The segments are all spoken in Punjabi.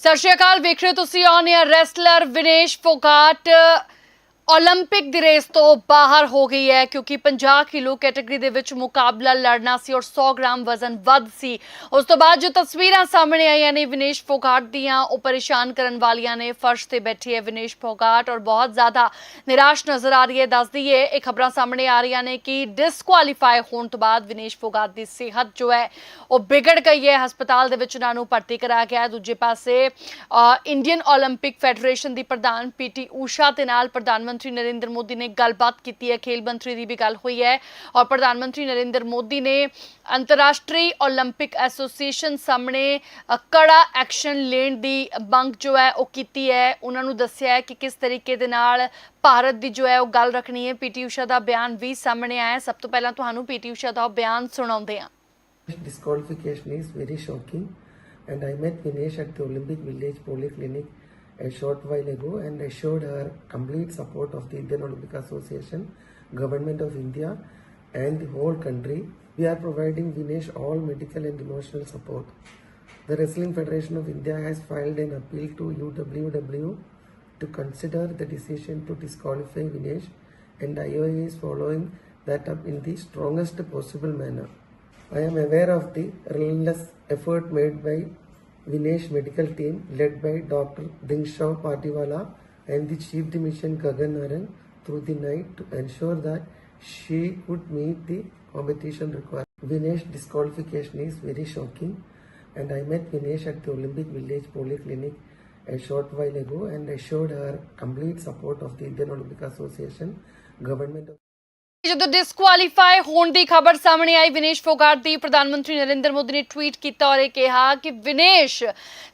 ਸਤਿ ਸ਼੍ਰੀ ਅਕਾਲ ਵੇਖ ਰਹੇ ਹੋ ਤੁਸੀਂ on air wrestler Vinesh Phogat. 올림픽 the race ਤੋਂ ਬਾਹਰ ਹੋ ਗਈ ਹੈ ਕਿਉਂਕਿ 50 ਕਿਲੋ ਕੈਟਾਗਰੀ ਦੇ ਵਿੱਚ ਮੁਕਾਬਲਾ ਲੜਨਾ ਸੀ ਔਰ 100 ਗ੍ਰਾਮ ਵਜ਼ਨ ਵੱਧ ਸੀ ਉਸ ਤੋਂ ਬਾਅਦ ਜੋ ਤਸਵੀਰਾਂ ਸਾਹਮਣੇ ਆਈਆਂ ਨੇ ਵਿਨੇਸ਼ ਫੋਗਾਟ ਦੀਆਂ ਉਹ ਪਰੇਸ਼ਾਨ ਕਰਨ ਵਾਲੀਆਂ ਨੇ ਫਰਸ਼ ਤੇ ਬੈਠੀ ਹੈ ਵਿਨੇਸ਼ ਫੋਗਾਟ ਔਰ ਬਹੁਤ ਜ਼ਿਆਦਾ ਨਿਰਾਸ਼ ਨਜ਼ਰ ਆ ਰਹੀ ਹੈ ਦੱਸ ਦਈਏ ਇਹ ਖਬਰਾਂ ਸਾਹਮਣੇ ਆ ਰਹੀਆਂ ਨੇ ਕਿ ਡਿਸਕੁਆਲੀਫਾਈ ਹੋਣ ਤੋਂ ਬਾਅਦ ਵਿਨੇਸ਼ ਫੋਗਾਟ ਦੀ ਸਿਹਤ ਜੋ ਹੈ ਉਹ ਵਿਗੜ ਗਈ ਹੈ ਹਸਪਤਾਲ ਦੇ ਵਿੱਚ ਉਹਨਾਂ ਨੂੰ ਭਰਤੀ ਕਰਾਇਆ ਗਿਆ ਹੈ ਦੂਜੇ ਪਾਸੇ ਅ, ਇੰਡੀਅਨ 올림픽 ਫੈਡਰੇਸ਼ਨ ਦੀ ਪ੍ਰਧਾਨ ਪੀਟੀ ਊਸ਼ਾ ਦੇ ਨਾਲ ਪ੍ਰਧਾਨ ਮੰਤਰੀ ਨਰਿੰਦਰ ਮੋਦੀ ਨੇ ਗੱਲਬਾਤ ਕੀਤੀ ਹੈ ਖੇਲ ਮੰਤਰੀ ਦੀ ਵੀ ਗੱਲ ਹੋਈ ਹੈ ਔਰ ਪ੍ਰਧਾਨ ਮੰਤਰੀ ਨਰਿੰਦਰ ਮੋਦੀ ਨੇ ਅੰਤਰਰਾਸ਼ਟਰੀ 올림픽 ਐਸੋਸੀਏਸ਼ਨ ਸਾਹਮਣੇ ਅ, ਕੜਾ ਐਕਸ਼ਨ ਲੈਣ ਦੀ ਮੰਗ ਜੋ ਹੈ ਉਹ ਕੀਤੀ ਹੈ ਉਹਨਾਂ ਨੂੰ ਦੱਸਿਆ ਹੈ ਕਿ ਕਿਸ ਤਰੀਕੇ ਦੇ ਨਾਲ ਭਾਰਤ ਦੀ ਜੋ ਹੈ ਉਹ ਗੱਲ ਰੱਖਣੀ ਹੈ ਪੀਟੀ ਊਸ਼ਾ ਦਾ ਬਿਆਨ ਵੀ ਸਾਹਮਣੇ ਆਇਆ ਹੈ ਸਭ ਤੋਂ ਪਹਿਲਾਂ ਤੁਹਾਨੂੰ ਪੀਟੀ ਊਸ਼ਾ ਦਾ ਉਹ ਬਿਆਨ ਸੁਣਾਉਂਦੇ ਹਾਂ disqualification is very shocking and I met Vinesh at the Olympic Village Polyclinic a short while ago and assured her complete support of the Indian Olympic Association, Government of India and the whole country. We are providing Vinesh all medical and emotional support. The Wrestling Federation of India has filed an appeal to UWW to consider the decision to disqualify Vinesh and IOA is following that up in the strongest possible manner. I am aware of the relentless effort made by Vinesh medical team led by Dr. Dingshaw Patiwala and the Chief Dimission Gagan Naran through the night to ensure that she could meet the competition requirement. Vinesh disqualification is very shocking and I met Vinesh at the Olympic Village Polyclinic a short while ago and assured her complete support of the Indian Olympic Association, government of ਜਦੋਂ ਡਿਸਕੁਆਲੀਫਾਈ ਹੋਣ ਦੀ ਖਬਰ ਸਾਹਮਣੇ ਆਈ, ਵਿਨੇਸ਼ ਫੋਗਾਟ ਦੀ ਪ੍ਰਧਾਨ ਮੰਤਰੀ ਨਰਿੰਦਰ ਮੋਦੀ ਨੇ ਟਵੀਟ ਕੀਤਾ ਔਰ ਇਹ ਕਿਹਾ ਕਿ ਵਿਨੇਸ਼,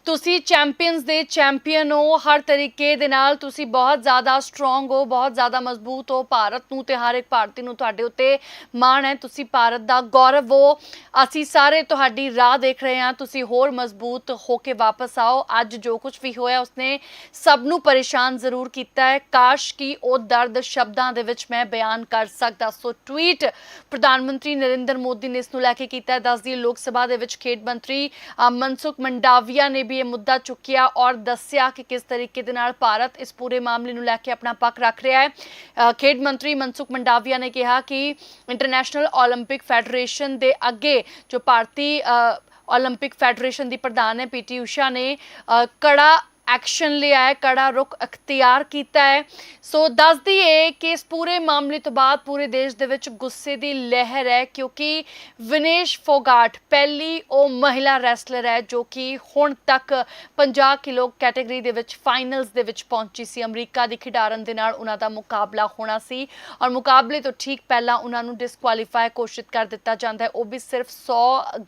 ਤੁਸੀਂ ਚੈਂਪੀਅਨਸ ਦੇ ਚੈਂਪੀਅਨ ਹੋ, ਹਰ ਤਰੀਕੇ ਦੇ ਨਾਲ ਤੁਸੀਂ ਬਹੁਤ ਜ਼ਿਆਦਾ ਸਟਰੋਂਗ ਹੋ, ਬਹੁਤ ਜ਼ਿਆਦਾ ਮਜ਼ਬੂਤ ਹੋ, ਭਾਰਤ ਨੂੰ ਤੇ ਹਰ ਇੱਕ ਭਾਰਤੀ ਨੂੰ ਤੁਹਾਡੇ ਉੱਤੇ ਮਾਣ ਹੈ, ਤੁਸੀਂ ਭਾਰਤ ਦਾ ਗੌਰਵ ਹੋ। ਅਸੀਂ ਸਾਰੇ ਤੁਹਾਡੀ ਰਾਹ ਦੇਖ ਰਹੇ ਹਾਂ, ਤੁਸੀਂ ਹੋਰ ਮਜ਼ਬੂਤ ਹੋ ਕੇ ਵਾਪਸ ਆਓ। ਅੱਜ ਜੋ ਕੁਝ ਵੀ ਹੋਇਆ, ਉਸਨੇ ਸਭ ਨੂੰ ਪਰੇਸ਼ਾਨ ਜ਼ਰੂਰ ਕੀਤਾ ਹੈ। ਕਾਸ਼ ਕਿ ਉਹ ਦਰਦ ਸ਼ਬਦਾਂ ਦੇ ਵਿੱਚ ਮੈਂ ਬਿਆਨ ਕਰ ਸਕਦਾ ਸੋ ਟਵੀਟ ਪ੍ਰਧਾਨ ਮੰਤਰੀ ਨਰਿੰਦਰ ਮੋਦੀ ਨੇ ਇਸ ਨੂੰ ਲੈ ਕੇ ਕੀਤਾ ਹੈ। ਦੱਸਦੀ ਲੋਕ ਸਭਾ ਦੇ ਵਿੱਚ ਖੇਡ ਮੰਤਰੀ ਅ, ਮਨਸੁਖ ਮੰਡਾਵੀਆ ਨੇ ਵੀ ਇਹ ਮੁੱਦਾ ਚੁੱਕਿਆ ਔਰ ਦੱਸਿਆ ਕਿ ਕਿਸ ਤਰੀਕੇ ਦੇ ਨਾਲ ਭਾਰਤ ਇਸ ਪੂਰੇ ਮਾਮਲੇ ਨੂੰ ਲੈ ਕੇ ਆਪਣਾ ਪੱਖ ਰੱਖ ਰਿਹਾ ਹੈ ਅ, ਖੇਡ ਮੰਤਰੀ ਮਨਸੁਖ ਮੰਡਾਵੀਆ ਨੇ ਕਿਹਾ ਕਿ ਇੰਟਰਨੈਸ਼ਨਲ 올림픽 ਫੈਡਰੇਸ਼ਨ ਦੇ ਅੱਗੇ ਜੋ ਭਾਰਤੀ ਅ, 올림픽 ਫੈਡਰੇਸ਼ਨ ਦੀ ਪ੍ਰਧਾਨ ਹੈ ਪੀਟੀ ਊਸ਼ਾ ਨੇ ਅ, ਕੜਾ ਐਕਸ਼ਨ ਲਿਆ ਹੈ, ਕੜਾ ਰੁਖ ਅਖਤਿਆਰ ਕੀਤਾ ਹੈ। ਸੋ ਦੱਸਦੀ ਏ ਕਿ ਇਸ ਪੂਰੇ ਮਾਮਲੇ ਤੋਂ ਬਾਅਦ ਪੂਰੇ ਦੇਸ਼ ਦੇ ਵਿੱਚ ਗੁੱਸੇ ਦੀ ਲਹਿਰ ਹੈ, ਕਿਉਂਕਿ ਵਿਨੇਸ਼ ਫੋਗਾਟ ਪਹਿਲੀ ਉਹ ਮਹਿਲਾ ਰੈਸਲਰ ਹੈ ਜੋ ਕਿ ਹੁਣ ਤੱਕ 50 ਕਿਲੋ ਕੈਟਾਗਰੀ ਦੇ ਵਿੱਚ ਫਾਈਨਲਸ ਦੇ ਵਿੱਚ ਪਹੁੰਚੀ ਸੀ। ਅਮਰੀਕਾ ਦੀ ਖਿਡਾਰਨ ਦੇ ਨਾਲ ਉਹਨਾਂ ਦਾ ਮੁਕਾਬਲਾ ਹੋਣਾ ਸੀ ਔਰ ਮੁਕਾਬਲੇ ਤੋਂ ਠੀਕ ਪਹਿਲਾਂ ਉਹਨਾਂ ਨੂੰ ਡਿਸਕੁਆਲੀਫਾਈ ਘੋਸ਼ਿਤ ਕਰ ਦਿੱਤਾ ਜਾਂਦਾ ਹੈ। ਉਹ ਵੀ ਸਿਰਫ 100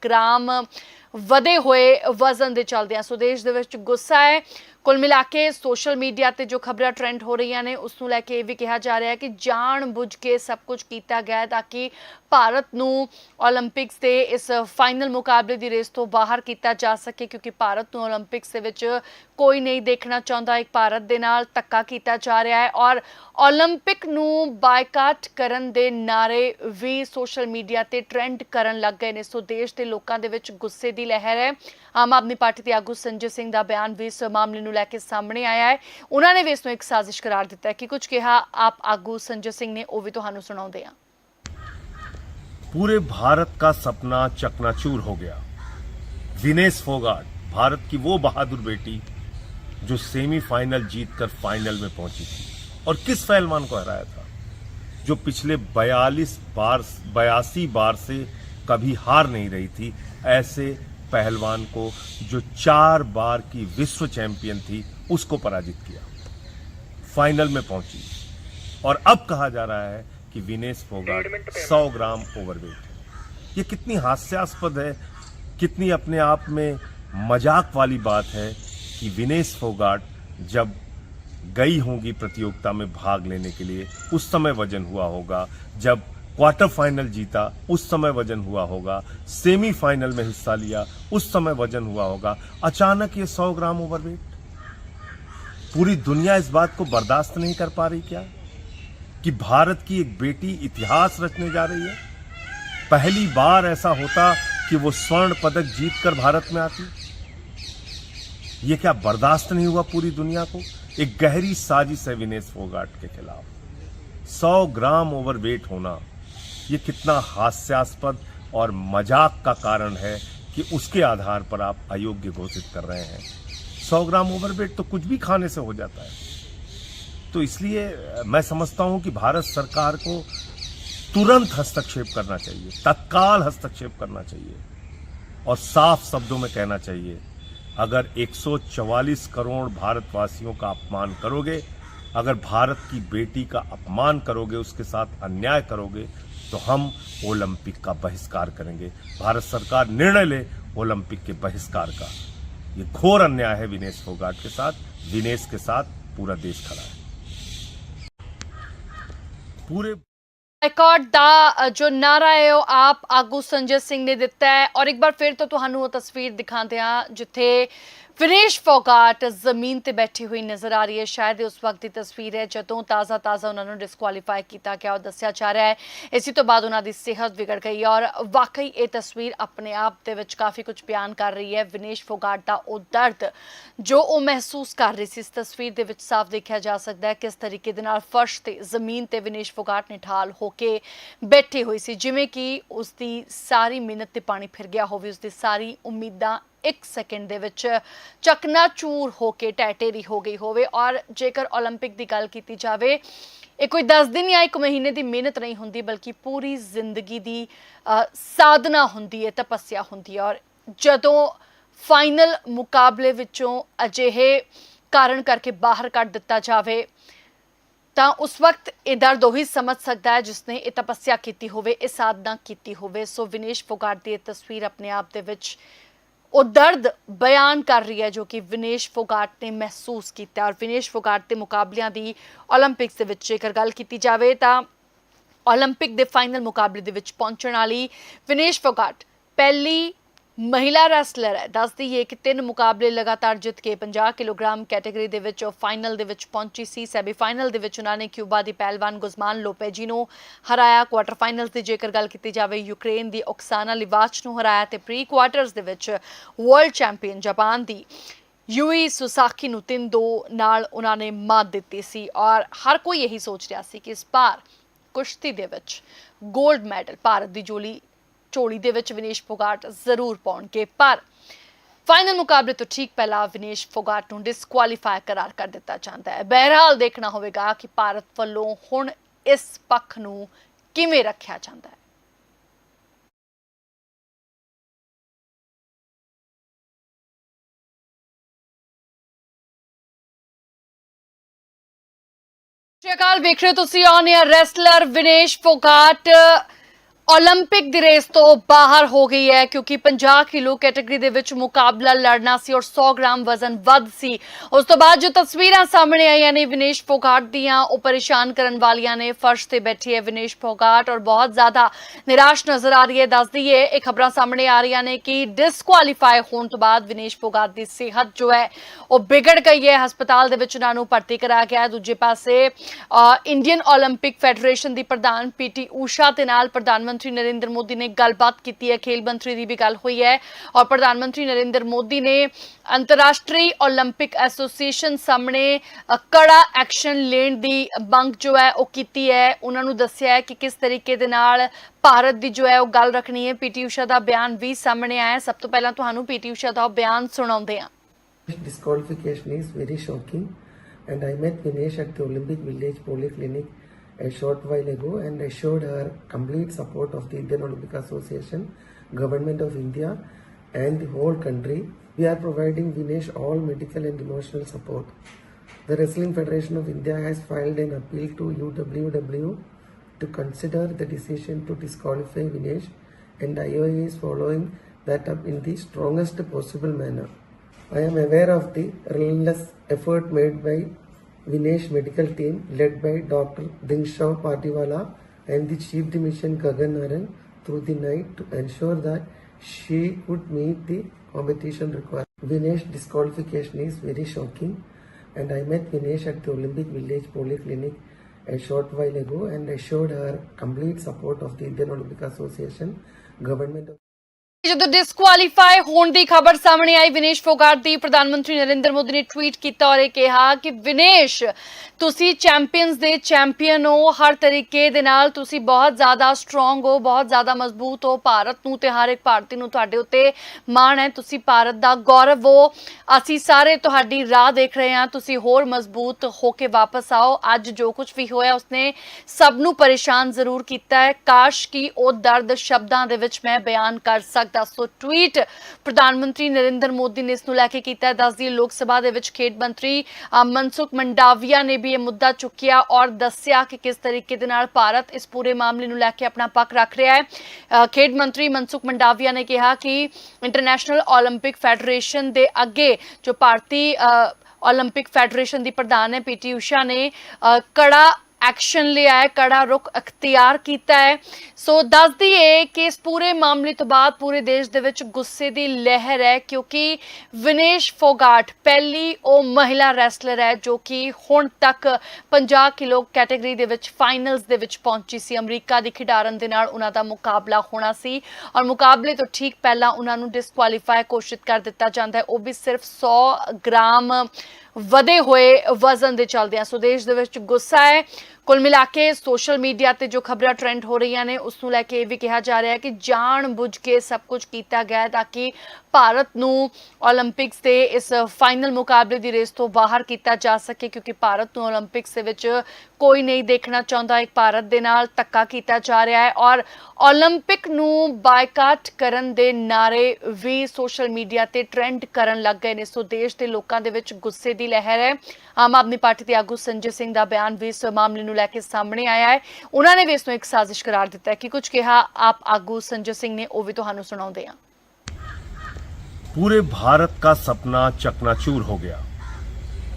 ਗ੍ਰਾਮ ਵਧੇ ਹੋਏ ਵਜ਼ਨ ਦੇ ਚੱਲਦਿਆਂ ਸੋ ਦੇਸ਼ ਦੇ ਵਿੱਚ ਗੁੱਸਾ ਹੈ। ਕੁੱਲ ਮਿਲਾ ਕੇ ਸੋਸ਼ਲ ਮੀਡੀਆ ਤੇ ਜੋ ਖਬਰਾਂ ਟ੍ਰੈਂਡ ਹੋ ਰਹੀਆਂ ਨੇ, ਉਸ ਨੂੰ ਲੈ ਕੇ ਇਹ ਵੀ ਕਿਹਾ ਜਾ ਰਿਹਾ ਹੈ ਕਿ ਜਾਣ ਬੁੱਝ ਕੇ ਸਭ ਕੁਝ ਕੀਤਾ ਗਿਆ ਹੈ ਤਾਂ ਕਿ ਭਾਰਤ ਨੂੰ 올림픽ਸ ਦੇ ਇਸ ਫਾਈਨਲ ਮੁਕਾਬਲੇ ਦੀ ਰੇਸ ਤੋਂ ਬਾਹਰ ਕੀਤਾ ਜਾ ਸਕੇ, ਕਿਉਂਕਿ ਭਾਰਤ ਨੂੰ 올림픽ਸ ਦੇ ਵਿੱਚ ਕੋਈ ਨਹੀਂ ਦੇਖਣਾ ਚਾਹੁੰਦਾ। ਇੱਕ ਭਾਰਤ ਦੇ ਨਾਲ ਤੱਕਾ ਕੀਤਾ ਜਾ ਰਿਹਾ ਹੈ ਔਰ 올림픽 ਨੂੰ ਬਾਈਕਾਟ ਕਰਨ ਦੇ ਨਾਰੇ ਵੀ ਸੋਸ਼ਲ ਮੀਡੀਆ ਤੇ ਟ੍ਰੈਂਡ ਕਰਨ ਲੱਗ ਗਏ ਨੇ। ਸੋ ਦੇਸ਼ ਦੇ ਲੋਕਾਂ ਦੇ ਵਿੱਚ ਗੁੱਸੇ ਦੀ ਲਹਿਰ ਹੈ। ਆਮ ਆਦਮੀ ਪਾਰਟੀ ਦੇ ਆਗੂ ਸੰਜੇ ਸਿੰਘ ਦਾ ਬਿਆਨ ਵੀ ਇਸ ਮਾਮਲੇ ਨੂੰ ਲੈ ਕੇ ਸਾਹਮਣੇ ਆਇਆ ਹੈ ਉਹਨਾਂ ਨੇ ਵੀ ਇਸ ਨੂੰ ਇੱਕ ਸਾਜ਼ਿਸ਼ ਕਰਾਰ ਦਿੱਤਾ ਹੈ ਕਿ ਕੁਝ ਕਿਹਾ ਆਪ ਆਗੂ ਸੰਜੇ ਸਿੰਘ ਨੇ ਉਹ ਵੀ ਤੁਹਾਨੂੰ ਸੁਣਾਉਂਦੇ ਹਾਂ पूरे भारत का सपना चकनाचूर हो गया विनेश फोगाट भारत की वो बहादुर बेटी जो सेमीफाइनल जीतकर फाइनल में पहुंची थी और किस पहलवान को हराया था जो पिछले 42 बार बयासी बार से कभी हार नहीं रही थी ऐसे पहलवान को जो चार बार की विश्व चैंपियन थी उसको पराजित किया। फाइनल में पहुँची। और अब कहा जा रहा है कि विनेश फोगाट 100 ग्राम ओवरवेट है। ये कितनी हास्यास्पद है कितनी अपने आप में मज़ाक वाली बात है कि विनेश फोगाट जब गई होंगी प्रतियोगिता में भाग लेने के लिए उस समय वज़न हुआ होगा जब क्वार्टर फाइनल जीता, उस समय वज़न हुआ होगा। सेमीफाइनल में हिस्सा लिया, उस समय वज़न हुआ होगा। अचानक ये 100 ग्राम ओवरवेट पूरी दुनिया इस बात को बर्दाश्त नहीं कर पा रही क्या? कि भारत की एक बेटी इतिहास रचने जा रही है? पहली बार ऐसा होता कि वो स्वर्ण पदक जीतकर भारत में आती? ये क्या बर्दाश्त नहीं हुआ पूरी दुनिया को? एक गहरी साजिश है विनेश फोगाट के खिलाफ। सौ ग्राम ओवरवेट होना ये कितना हास्यास्पद और मज़ाक का कारण है कि उसके आधार पर आप अयोग्य घोषित कर रहे हैं। सौ ग्राम ओवरवेट तो कुछ भी खाने से हो जाता है। तो इसलिए मैं समझता हूँ कि भारत सरकार को तुरंत हस्तक्षेप करना चाहिए, तत्काल हस्तक्षेप करना चाहिए और साफ़ शब्दों में कहना चाहिए, अगर 144 करोड़ भारतवासियों का अपमान करोगे अगर भारत की बेटी का अपमान करोगे उसके साथ अन्याय करोगे तो हम ओलंपिक का बहिष्कार करेंगे भारत सरकार निर्णय ले ओलंपिक के बहिष्कार का ये घोर अन्याय है विनेश फोगाट के साथ विनेश के साथ पूरा देश खड़ा है पूरे ਬਾਈਕਾਟ ਦਾ ਅ, ਜੋ ਨਾਰਾ ਹੈ ਉਹ ਆਪ ਆਗੂ ਸੰਜੇ ਸਿੰਘ ਨੇ ਦਿੱਤਾ ਹੈ ਔਰ ਇੱਕ ਵਾਰ ਫਿਰ ਤੋਂ ਤੁਹਾਨੂੰ ਉਹ ਤਸਵੀਰ ਦਿਖਾਉਂਦੇ ਹਾਂ ਜਿੱਥੇ ਵਿਨੇਸ਼ ਫੋਗਾਟ ਜ਼ਮੀਨ ਤੇ ਬੈਠੀ ਹੋਈ ਨਜ਼ਰ ਆ ਰਹੀ ਹੈ। ਸ਼ਾਇਦ ਉਸ ਵਕਤ ਦੀ ਤਸਵੀਰ ਹੈ ਜਦੋਂ ਤਾਜ਼ਾ ਤਾਜ਼ਾ ਉਹਨਾਂ ਨੂੰ ਡਿਸਕੁਆਲੀਫਾਈ ਕੀਤਾ ਗਿਆ ਉਹ ਦੱਸਿਆ ਜਾ ਰਿਹਾ ਹੈ। ਇਸੇ ਤੋਂ ਬਾਅਦ ਉਹਨਾਂ ਦੀ ਸਿਹਤ ਵਿਗੜ ਗਈ ਔਰ ਵਾਕਈ ਇਹ ਤਸਵੀਰ ਆਪਣੇ ਆਪ ਦੇ ਵਿੱਚ ਕਾਫੀ ਕੁਝ ਬਿਆਨ ਕਰ ਰਹੀ ਹੈ। ਵਿਨੇਸ਼ ਫੋਗਾਟ ਦਾ ਉਹ ਦਰਦ ਜੋ ਉਹ ਮਹਿਸੂਸ ਕਰ ਰਹੀ ਸੀ, ਇਸ ਤਸਵੀਰ ਦੇ ਵਿੱਚ ਸਾਫ਼ ਦੇਖਿਆ ਜਾ ਸਕਦਾ ਹੈ ਕਿਸ ਤਰੀਕੇ ਦੇ ਨਾਲ ਫਰਸ਼ ਤੇ ਜ਼ਮੀਨ ਤੇ ਵਿਨੇਸ਼ ਫੋਗਾਟ ਨਿਠਾਲ ਹੋ ਕੇ ਬੈਠੀ ਹੋਈ ਸੀ। ਜਿਵੇਂ ਕਿ ਉਸ ਦੀ ਸਾਰੀ ਮਿਹਨਤ ਤੇ ਪਾਣੀ ਫਿਰ ਗਿਆ ਹੋਵੇ ਉਸ ਦੀ ਸਾਰੀ ਉਮੀਦਾਂ ਇੱਕ ਸੈਕਿੰਡ ਦੇ ਵਿੱਚ ਚਕਨਾਚੂਰ ਹੋ ਕੇ ਟੈਟੇਰੀ ਹੋ ਗਈ ਹੋਵੇ ਔਰ ਜੇਕਰ 올림픽 ਦੀ ਗੱਲ ਕੀਤੀ ਜਾਵੇ ਇਹ ਕੋਈ 10 ਦਿਨ ਜਾਂ ਇੱਕ ਮਹੀਨੇ ਦੀ ਮਿਹਨਤ ਨਹੀਂ ਹੁੰਦੀ ਬਲਕਿ ਪੂਰੀ ਜ਼ਿੰਦਗੀ ਦੀ ਅ, ਸਾਧਨਾ ਹੁੰਦੀ ਹੈ ਤਪੱਸਿਆ ਹੁੰਦੀ ਹੈ ਔਰ ਜਦੋਂ ਫਾਈਨਲ ਮੁਕਾਬਲੇ ਵਿੱਚੋਂ ਅਜਿਹੇ ਕਾਰਨ ਕਰਕੇ ਬਾਹਰ ਕੱਢ ਦਿੱਤਾ ਜਾਵੇ ਤਾਂ ਉਸ ਵਕਤ ਇਹ ਦਰਦ ਉਹੀ ਸਮਝ ਸਕਦਾ ਹੈ ਜਿਸਨੇ ਇਹ ਤਪੱਸਿਆ ਕੀਤੀ ਹੋਵੇ ਇਹ ਸਾਧਨਾ ਕੀਤੀ ਹੋਵੇ ਸੋ ਵਿਨੇਸ਼ ਫੋਗਾਟ ਦੀ ਇਹ ਤਸਵੀਰ ਆਪਣੇ ਆਪ ਦੇ ਵਿੱਚ ਉਹ ਦਰਦ ਬਿਆਨ ਕਰ ਰਹੀ ਹੈ ਜੋ ਕਿ ਵਿਨੇਸ਼ ਫੋਗਾਟ ਨੇ ਮਹਿਸੂਸ ਕੀਤਾ ਔਰ ਵਿਨੇਸ਼ ਫੋਗਾਟ ਦੇ ਮੁਕਾਬਲਿਆਂ ਦੀ 올림픽ਸ ਦੇ ਵਿੱਚ ਜੇਕਰ ਗੱਲ ਕੀਤੀ ਜਾਵੇ ਤਾਂ 올림픽 ਦੇ ਫਾਈਨਲ ਮੁਕਾਬਲੇ ਦੇ ਵਿੱਚ ਪਹੁੰਚਣ ਵਾਲੀ ਵਿਨੇਸ਼ ਫੋਗਾਟ ਪਹਿਲੀ ਮਹਿਲਾ ਰੈਸਲਰ ਹੈ। ਦੱਸ ਦਈਏ ਕਿ ਤਿੰਨ ਮੁਕਾਬਲੇ ਲਗਾਤਾਰ ਜਿੱਤ ਕੇ 50 ਕਿਲੋਗ੍ਰਾਮ ਕੈਟਾਗਰੀ ਦੇ ਵਿੱਚ ਫਾਈਨਲ ਦੇ ਵਿੱਚ ਪਹੁੰਚੀ ਸੀ। ਸੈਮੀਫਾਈਨਲ ਦੇ ਵਿੱਚ ਉਹਨਾਂ ਨੇ ਕਿਊਬਾ ਦੀ ਪਹਿਲਵਾਨ ਗੁਜ਼ਮਾਨ ਲੋਪੇਜੀ ਨੂੰ ਹਰਾਇਆ। ਕੁਆਟਰ ਫਾਈਨਲਸ ਦੀ ਜੇਕਰ ਗੱਲ ਕੀਤੀ ਜਾਵੇ, ਯੂਕਰੇਨ ਦੀ ਓਕਸਾਨਾ ਲਿਵਾਚ ਨੂੰ ਹਰਾਇਆ ਤੇ ਪ੍ਰੀ ਕੁਆਟਰਸ ਦੇ ਵਿੱਚ ਵਰਲਡ ਚੈਂਪੀਅਨ ਜਾਪਾਨ ਦੀ ਯੂਈ ਸੁਸਾਕੀ ਨੂੰ 3-2 ਨਾਲ ਉਹਨਾਂ ਨੇ ਮਾਤ ਦਿੱਤੀ ਸੀ। ਔਰ ਹਰ ਕੋਈ ਇਹੀ ਸੋਚ ਰਿਹਾ ਸੀ ਕਿ ਇਸ ਵਾਰ ਕੁਸ਼ਤੀ ਦੇ ਵਿੱਚ 골ਡ ਮੈਡਲ, ਭਾਰਤ ਦੀ ਜੋਲੀ ਝੋਲੀ ਦੇ ਵਿੱਚ ਵਿਨੇਸ਼ ਫੋਗਾਟ ਜ਼ਰੂਰ ਪਾਉਣਗੇ, ਪਰ ਫਾਈਨਲ ਮੁਕਾਬਲੇ ਤੋਂ ਠੀਕ ਪਹਿਲਾਂ ਵਿਨੇਸ਼ ਫੋਗਾਟ ਨੂੰ ਡਿਸਕੁਆਲੀਫਾਈ ਕਰਾਰ ਕਰ ਦਿੱਤਾ ਜਾਂਦਾ ਹੈ। ਬਹਿਰਹਾਲ ਦੇਖਣਾ ਹੋਵੇਗਾ ਕਿ ਭਾਰਤ ਵੱਲੋਂ ਹੁਣ ਇਸ ਪੱਖ ਨੂੰ ਕਿਵੇਂ ਰੱਖਿਆ ਜਾਂਦਾ ਹੈ। ਸਤਿ ਸ਼੍ਰੀ ਅਕਾਲ, ਵੇਖ ਰਹੇ ਹੋ ਤੁਸੀਂ on air wrestler Vinesh Phogat. 올림픽 the race ਤੋਂ ਬਾਹਰ ਹੋ ਗਈ ਹੈ ਕਿਉਂਕਿ 50 ਕਿਲੋ ਕੈਟਾਗਰੀ ਦੇ ਵਿੱਚ ਮੁਕਾਬਲਾ ਲੜਨਾ ਸੀ ਔਰ 100 ਗ੍ਰਾਮ ਵਜ਼ਨ ਵੱਧ ਸੀ ਉਸ ਤੋਂ ਬਾਅਦ ਜੋ ਤਸਵੀਰਾਂ ਸਾਹਮਣੇ ਆਈਆਂ ਨੇ ਵਿਨੇਸ਼ ਫੋਗਾਟ ਦੀਆਂ ਉਹ ਪਰੇਸ਼ਾਨ ਕਰਨ ਵਾਲੀਆਂ ਨੇ ਫਰਸ਼ ਤੇ ਬੈਠੀ ਹੈ ਵਿਨੇਸ਼ ਫੋਗਾਟ ਔਰ ਬਹੁਤ ਜ਼ਿਆਦਾ ਨਿਰਾਸ਼ ਨਜ਼ਰ ਆ ਰਹੀ ਹੈ ਦੱਸ ਦਈਏ ਇਹ ਖਬਰਾਂ ਸਾਹਮਣੇ ਆ ਰਹੀਆਂ ਨੇ ਕਿ ਡਿਸਕੁਆਲੀਫਾਈ ਹੋਣ ਤੋਂ ਬਾਅਦ ਵਿਨੇਸ਼ ਫੋਗਾਟ ਦੀ ਸਿਹਤ ਜੋ ਹੈ ਉਹ ਵਿਗੜ ਗਈ ਹੈ ਹਸਪਤਾਲ ਦੇ ਵਿੱਚ ਉਹਨਾਂ ਨੂੰ ਭਰਤੀ ਕਰਾਇਆ ਗਿਆ ਹੈ। ਦੂਜੇ ਪਾਸੇ ਅ, ਇੰਡੀਅਨ 올림픽 ਫੈਡਰੇਸ਼ਨ ਦੀ ਪ੍ਰਧਾਨ ਪੀਟੀ ਊਸ਼ਾ ਦੇ ਨਾਲ ਪ੍ਰਧਾਨ ਮੰਤਰੀ ਨਰਿੰਦਰ ਮੋਦੀ ਨੇ ਗੱਲਬਾਤ ਕੀਤੀ ਹੈ ਖੇਲ ਮੰਤਰੀ ਦੀ ਵੀ ਗੱਲ ਹੋਈ ਹੈ ਔਰ ਪ੍ਰਧਾਨ ਮੰਤਰੀ ਨਰਿੰਦਰ ਮੋਦੀ ਨੇ ਅੰਤਰਰਾਸ਼ਟਰੀ 올림픽 ਐਸੋਸੀਏਸ਼ਨ ਸਾਹਮਣੇ ਅ, ਕੜਾ ਐਕਸ਼ਨ ਲੈਣ ਦੀ ਮੰਗ ਜੋ ਹੈ ਉਹ ਕੀਤੀ ਹੈ ਉਹਨਾਂ ਨੂੰ ਦੱਸਿਆ ਹੈ ਕਿ ਕਿਸ ਤਰੀਕੇ ਦੇ ਨਾਲ ਭਾਰਤ ਦੀ ਜੋ ਹੈ ਉਹ ਗੱਲ ਰੱਖਣੀ ਹੈ ਪੀਟੀ ਊਸ਼ਾ ਦਾ ਬਿਆਨ ਵੀ ਸਾਹਮਣੇ ਆਇਆ ਹੈ। ਸਭ ਤੋਂ ਪਹਿਲਾਂ ਤੁਹਾਨੂੰ ਪੀਟੀ ਊਸ਼ਾ ਦਾ ਉਹ ਬਿਆਨ ਸੁਣਾਉਂਦੇ ਹਾਂ disqualification is very shocking and I met Vinesh at the Olympic Village Polyclinic a short while ago and assured her complete support of the Indian Olympic Association, Government of India and the whole country. We are providing Vinesh all medical and emotional support. The Wrestling Federation of India has filed an appeal to UWW to consider the decision to disqualify Vinesh and IOA is following that up in the strongest possible manner. I am aware of the relentless effort made by Vinesh medical team led by Dr. Dingshaw Patiwala and the Chief Dimission Gagan Naran through the night to ensure that she could meet the competition requirements. Vinesh disqualification is very shocking and I met Vinesh at the Olympic Village Polyclinic a short while ago and assured her complete support of the Indian Olympic Association, government of ਜਦੋਂ ਡਿਸਕੁਆਲੀਫਾਈ ਹੋਣ ਦੀ ਖਬਰ ਸਾਹਮਣੇ ਆਈ, ਵਿਨੇਸ਼ ਫੋਗਾਟ ਦੀ ਪ੍ਰਧਾਨ ਮੰਤਰੀ ਨਰਿੰਦਰ ਮੋਦੀ ਨੇ ਟਵੀਟ ਕੀਤਾ ਔਰ ਇਹ ਕਿਹਾ ਕਿ, ਵਿਨੇਸ਼, ਤੁਸੀਂ ਚੈਂਪੀਅਨਸ ਦੇ ਚੈਂਪੀਅਨ ਹੋ। ਹਰ ਤਰੀਕੇ ਦੇ ਨਾਲ ਤੁਸੀਂ ਬਹੁਤ ਜ਼ਿਆਦਾ ਸਟਰੋਂਗ ਹੋ, ਬਹੁਤ ਜ਼ਿਆਦਾ ਮਜ਼ਬੂਤ ਹੋ। ਭਾਰਤ ਨੂੰ ਤੇ ਹਰ ਇੱਕ ਭਾਰਤੀ ਨੂੰ ਤੁਹਾਡੇ ਉੱਤੇ ਮਾਣ ਹੈ। ਤੁਸੀਂ ਭਾਰਤ ਦਾ ਗੌਰਵ ਹੋ। ਅਸੀਂ ਸਾਰੇ ਤੁਹਾਡੀ ਰਾਹ ਦੇਖ ਰਹੇ ਹਾਂ। ਤੁਸੀਂ ਹੋਰ ਮਜ਼ਬੂਤ ਹੋ ਕੇ ਵਾਪਸ ਆਓ। ਅੱਜ ਜੋ ਕੁਝ ਵੀ ਹੋਇਆ, ਉਸਨੇ ਸਭ ਨੂੰ ਪਰੇਸ਼ਾਨ ਜ਼ਰੂਰ ਕੀਤਾ ਹੈ। ਕਾਸ਼ ਕਿ ਉਹ ਦਰਦ ਸ਼ਬਦਾਂ ਦੇ ਵਿੱਚ ਮੈਂ ਬਿਆਨ ਕਰ ਸਕਦਾ ਸੋ ਟਵੀਟ ਪ੍ਰਧਾਨ ਮੰਤਰੀ ਨਰਿੰਦਰ ਮੋਦੀ ਨੇ ਇਸ ਨੂੰ ਲੈ ਕੇ ਕੀਤਾ ਹੈ ਦੱਸਦੀ ਲੋਕ ਸਭਾ ਦੇ ਵਿੱਚ ਖੇਡ ਮੰਤਰੀ ਅ, ਮਨਸੁਖ ਮੰਡਾਵੀਆ ਨੇ ਵੀ ਇਹ ਮੁੱਦਾ ਚੁੱਕਿਆ ਔਰ ਦੱਸਿਆ ਕਿ ਕਿਸ ਤਰੀਕੇ ਦੇ ਨਾਲ ਭਾਰਤ ਇਸ ਪੂਰੇ ਮਾਮਲੇ ਨੂੰ ਲੈ ਕੇ ਆਪਣਾ ਪੱਖ ਰੱਖ ਰਿਹਾ ਹੈ ਅ, ਖੇਡ ਮੰਤਰੀ ਮਨਸੁਖ ਮੰਡਾਵੀਆ ਨੇ ਕਿਹਾ ਕਿ ਇੰਟਰਨੈਸ਼ਨਲ 올림픽 ਫੈਡਰੇਸ਼ਨ ਦੇ ਅੱਗੇ ਜੋ ਭਾਰਤੀ ਅ, 올림픽 ਫੈਡਰੇਸ਼ਨ ਦੀ ਪ੍ਰਧਾਨ ਹੈ ਪੀਟੀ ਊਸ਼ਾ ਨੇ ਅ, ਕੜਾ ਐਕਸ਼ਨ ਲਿਆ ਹੈ, ਕੜਾ ਰੁਖ ਅਖਤਿਆਰ ਕੀਤਾ ਹੈ। ਸੋ ਦੱਸਦੀ ਹੈ ਕਿ ਇਸ ਪੂਰੇ ਮਾਮਲੇ ਤੋਂ ਬਾਅਦ ਪੂਰੇ ਦੇਸ਼ ਦੇ ਵਿੱਚ ਗੁੱਸੇ ਦੀ ਲਹਿਰ ਹੈ, ਕਿਉਂਕਿ ਵਿਨੇਸ਼ ਫੋਗਾਟ ਪਹਿਲੀ ਉਹ ਮਹਿਲਾ ਰੈਸਲਰ ਹੈ ਜੋ ਕਿ ਹੁਣ ਤੱਕ 50 ਕਿਲੋ ਕੈਟਾਗਰੀ ਦੇ ਵਿੱਚ ਫਾਈਨਲਸ ਦੇ ਵਿੱਚ ਪਹੁੰਚੀ ਸੀ। ਅਮਰੀਕਾ ਦੀ ਖਿਡਾਰਨ ਦੇ ਨਾਲ ਉਹਨਾਂ ਦਾ ਮੁਕਾਬਲਾ ਹੋਣਾ ਸੀ ਔਰ ਮੁਕਾਬਲੇ ਤੋਂ ਠੀਕ ਪਹਿਲਾਂ ਉਹਨਾਂ ਨੂੰ ਡਿਸਕੁਆਲੀਫਾਈ ਘੋਸ਼ਿਤ ਕਰ ਦਿੱਤਾ ਜਾਂਦਾ ਹੈ। ਉਹ ਵੀ ਸਿਰਫ 100 ਗ੍ਰਾਮ ਵਧੇ ਹੋਏ ਵਜ਼ਨ ਦੇ ਚੱਲਦੇ ਆ। ਸੋ ਦੇਸ਼ ਦੇ ਵਿੱਚ ਗੁੱਸਾ ਹੈ। ਕੁੱਲ ਮਿਲਾ ਕੇ ਸੋਸ਼ਲ ਮੀਡੀਆ ਤੇ ਜੋ ਖਬਰਾਂ ਟ੍ਰੈਂਡ ਹੋ ਰਹੀਆਂ ਨੇ, ਉਸ ਨੂੰ ਲੈ ਕੇ ਇਹ ਵੀ ਕਿਹਾ ਜਾ ਰਿਹਾ ਹੈ ਕਿ ਜਾਣ ਬੁੱਝ ਕੇ ਸਭ ਕੁਝ ਕੀਤਾ ਗਿਆ ਤਾਂ ਕਿ ਭਾਰਤ ਨੂੰ 올림픽ਸ ਦੇ ਇਸ ਫਾਈਨਲ ਮੁਕਾਬਲੇ ਦੀ ਰੇਸ ਤੋਂ ਬਾਹਰ ਕੀਤਾ ਜਾ ਸਕੇ, ਕਿਉਂਕਿ ਭਾਰਤ ਨੂੰ 올림픽ਸ ਦੇ ਵਿੱਚ ਕੋਈ ਨਹੀਂ ਦੇਖਣਾ ਚਾਹੁੰਦਾ, ਇੱਕ ਭਾਰਤ ਦੇ ਨਾਲ ਤੱਕਾ ਕੀਤਾ ਜਾ ਰਿਹਾ ਹੈ ਔਰ 올림픽 ਨੂੰ ਬਾਈਕਾਟ ਕਰਨ ਦੇ ਨਾਰੇ ਵੀ ਸੋਸ਼ਲ ਮੀਡੀਆ ਤੇ ਟ੍ਰੈਂਡ ਕਰਨ ਲੱਗ ਗਏ ਨੇ। ਸੋ ਦੇਸ਼ ਦੇ ਲੋਕਾਂ ਦੇ ਵਿੱਚ ਗੁੱਸੇ ਦੀ ਲਹਿਰ ਹੈ। ਆਮ ਆਦਮੀ ਪਾਰਟੀ ਦੇ ਆਗੂ ਸੰਜੇ ਸਿੰਘ ਦਾ ਬਿਆਨ ਵੀ ਇਸ ਮਾਮਲੇ ਨੂੰ ਲੈ ਕੇ ਸਾਹਮਣੇ ਆਇਆ ਹੈ ਉਹਨਾਂ ਨੇ ਵੀ ਇਸ ਨੂੰ ਇੱਕ ਸਾਜ਼ਿਸ਼ ਕਰਾਰ ਦਿੱਤਾ ਹੈ ਕਿ ਕੁਝ ਕਿਹਾ ਆਪ ਆਗੂ ਸੰਜੇ ਸਿੰਘ ਨੇ ਉਹ ਵੀ ਤੁਹਾਨੂੰ ਸੁਣਾਉਂਦੇ ਹਾਂ पूरे भारत का सपना चकनाचूर हो गया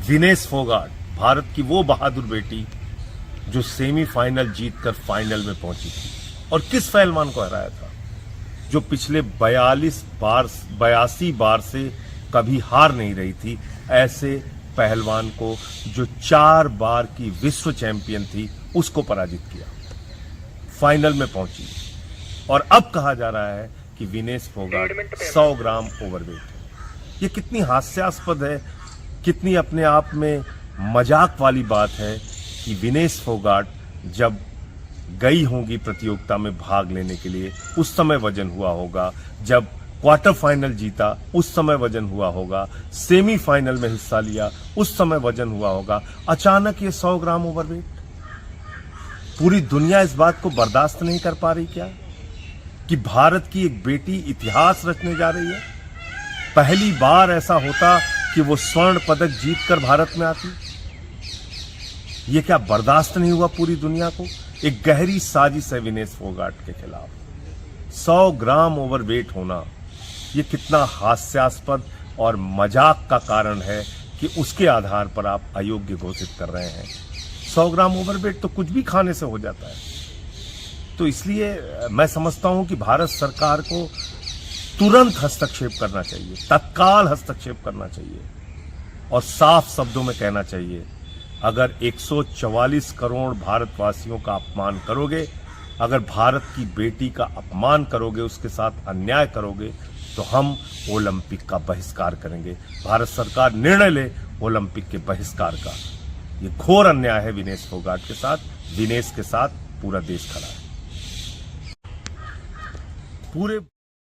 विनेश फोगाट भारत की वो बहादुर बेटी जो सेमीफाइनल जीतकर फाइनल में पहुंची थी और किस पहलवान को हराया था जो पिछले 42 बार बयासी बार से कभी हार नहीं रही थी ऐसे पहलवान को जो चार बार की विश्व चैंपियन थी उसको पराजित किया। फाइनल में पहुँची। और अब कहा जा रहा है कि विनेश फोगाट 100 ग्राम ओवरवेट है। ये कितनी हास्यास्पद है कितनी अपने आप में मज़ाक वाली बात है कि विनेश फोगाट जब गई होंगी प्रतियोगिता में भाग लेने के लिए उस समय वज़न हुआ होगा जब क्वार्टर फाइनल जीता, उस समय वज़न हुआ होगा। सेमीफाइनल में हिस्सा लिया, उस समय वज़न हुआ होगा। अचानक ये 100 ग्राम ओवरवेट पूरी दुनिया इस बात को बर्दाश्त नहीं कर पा रही क्या? कि भारत की एक बेटी इतिहास रचने जा रही है? पहली बार ऐसा होता कि वो स्वर्ण पदक जीतकर भारत में आती? ये क्या बर्दाश्त नहीं हुआ पूरी दुनिया को? एक गहरी साजिश है विनेश फोगाट के खिलाफ। सौ ग्राम ओवरवेट होना ये कितना हास्यास्पद और मज़ाक का कारण है कि उसके आधार पर आप अयोग्य घोषित कर रहे हैं। सौ ग्राम ओवरवेट तो कुछ भी खाने से हो जाता है। तो इसलिए मैं समझता हूँ कि भारत सरकार को तुरंत हस्तक्षेप करना चाहिए, तत्काल हस्तक्षेप करना चाहिए और साफ़ शब्दों में कहना चाहिए, अगर 144 करोड़ भारतवासियों का अपमान करोगे, अगर भारत की बेटी का अपमान करोगे, उसके साथ अन्याय करोगे तो हम ओलंपिक का बहिष्कार करेंगे भारत सरकार निर्णय ले ओलंपिक के बहिष्कार का ये घोर अन्याय है विनेश फोगाट के साथ विनेश के साथ पूरा देश खड़ा है पूरे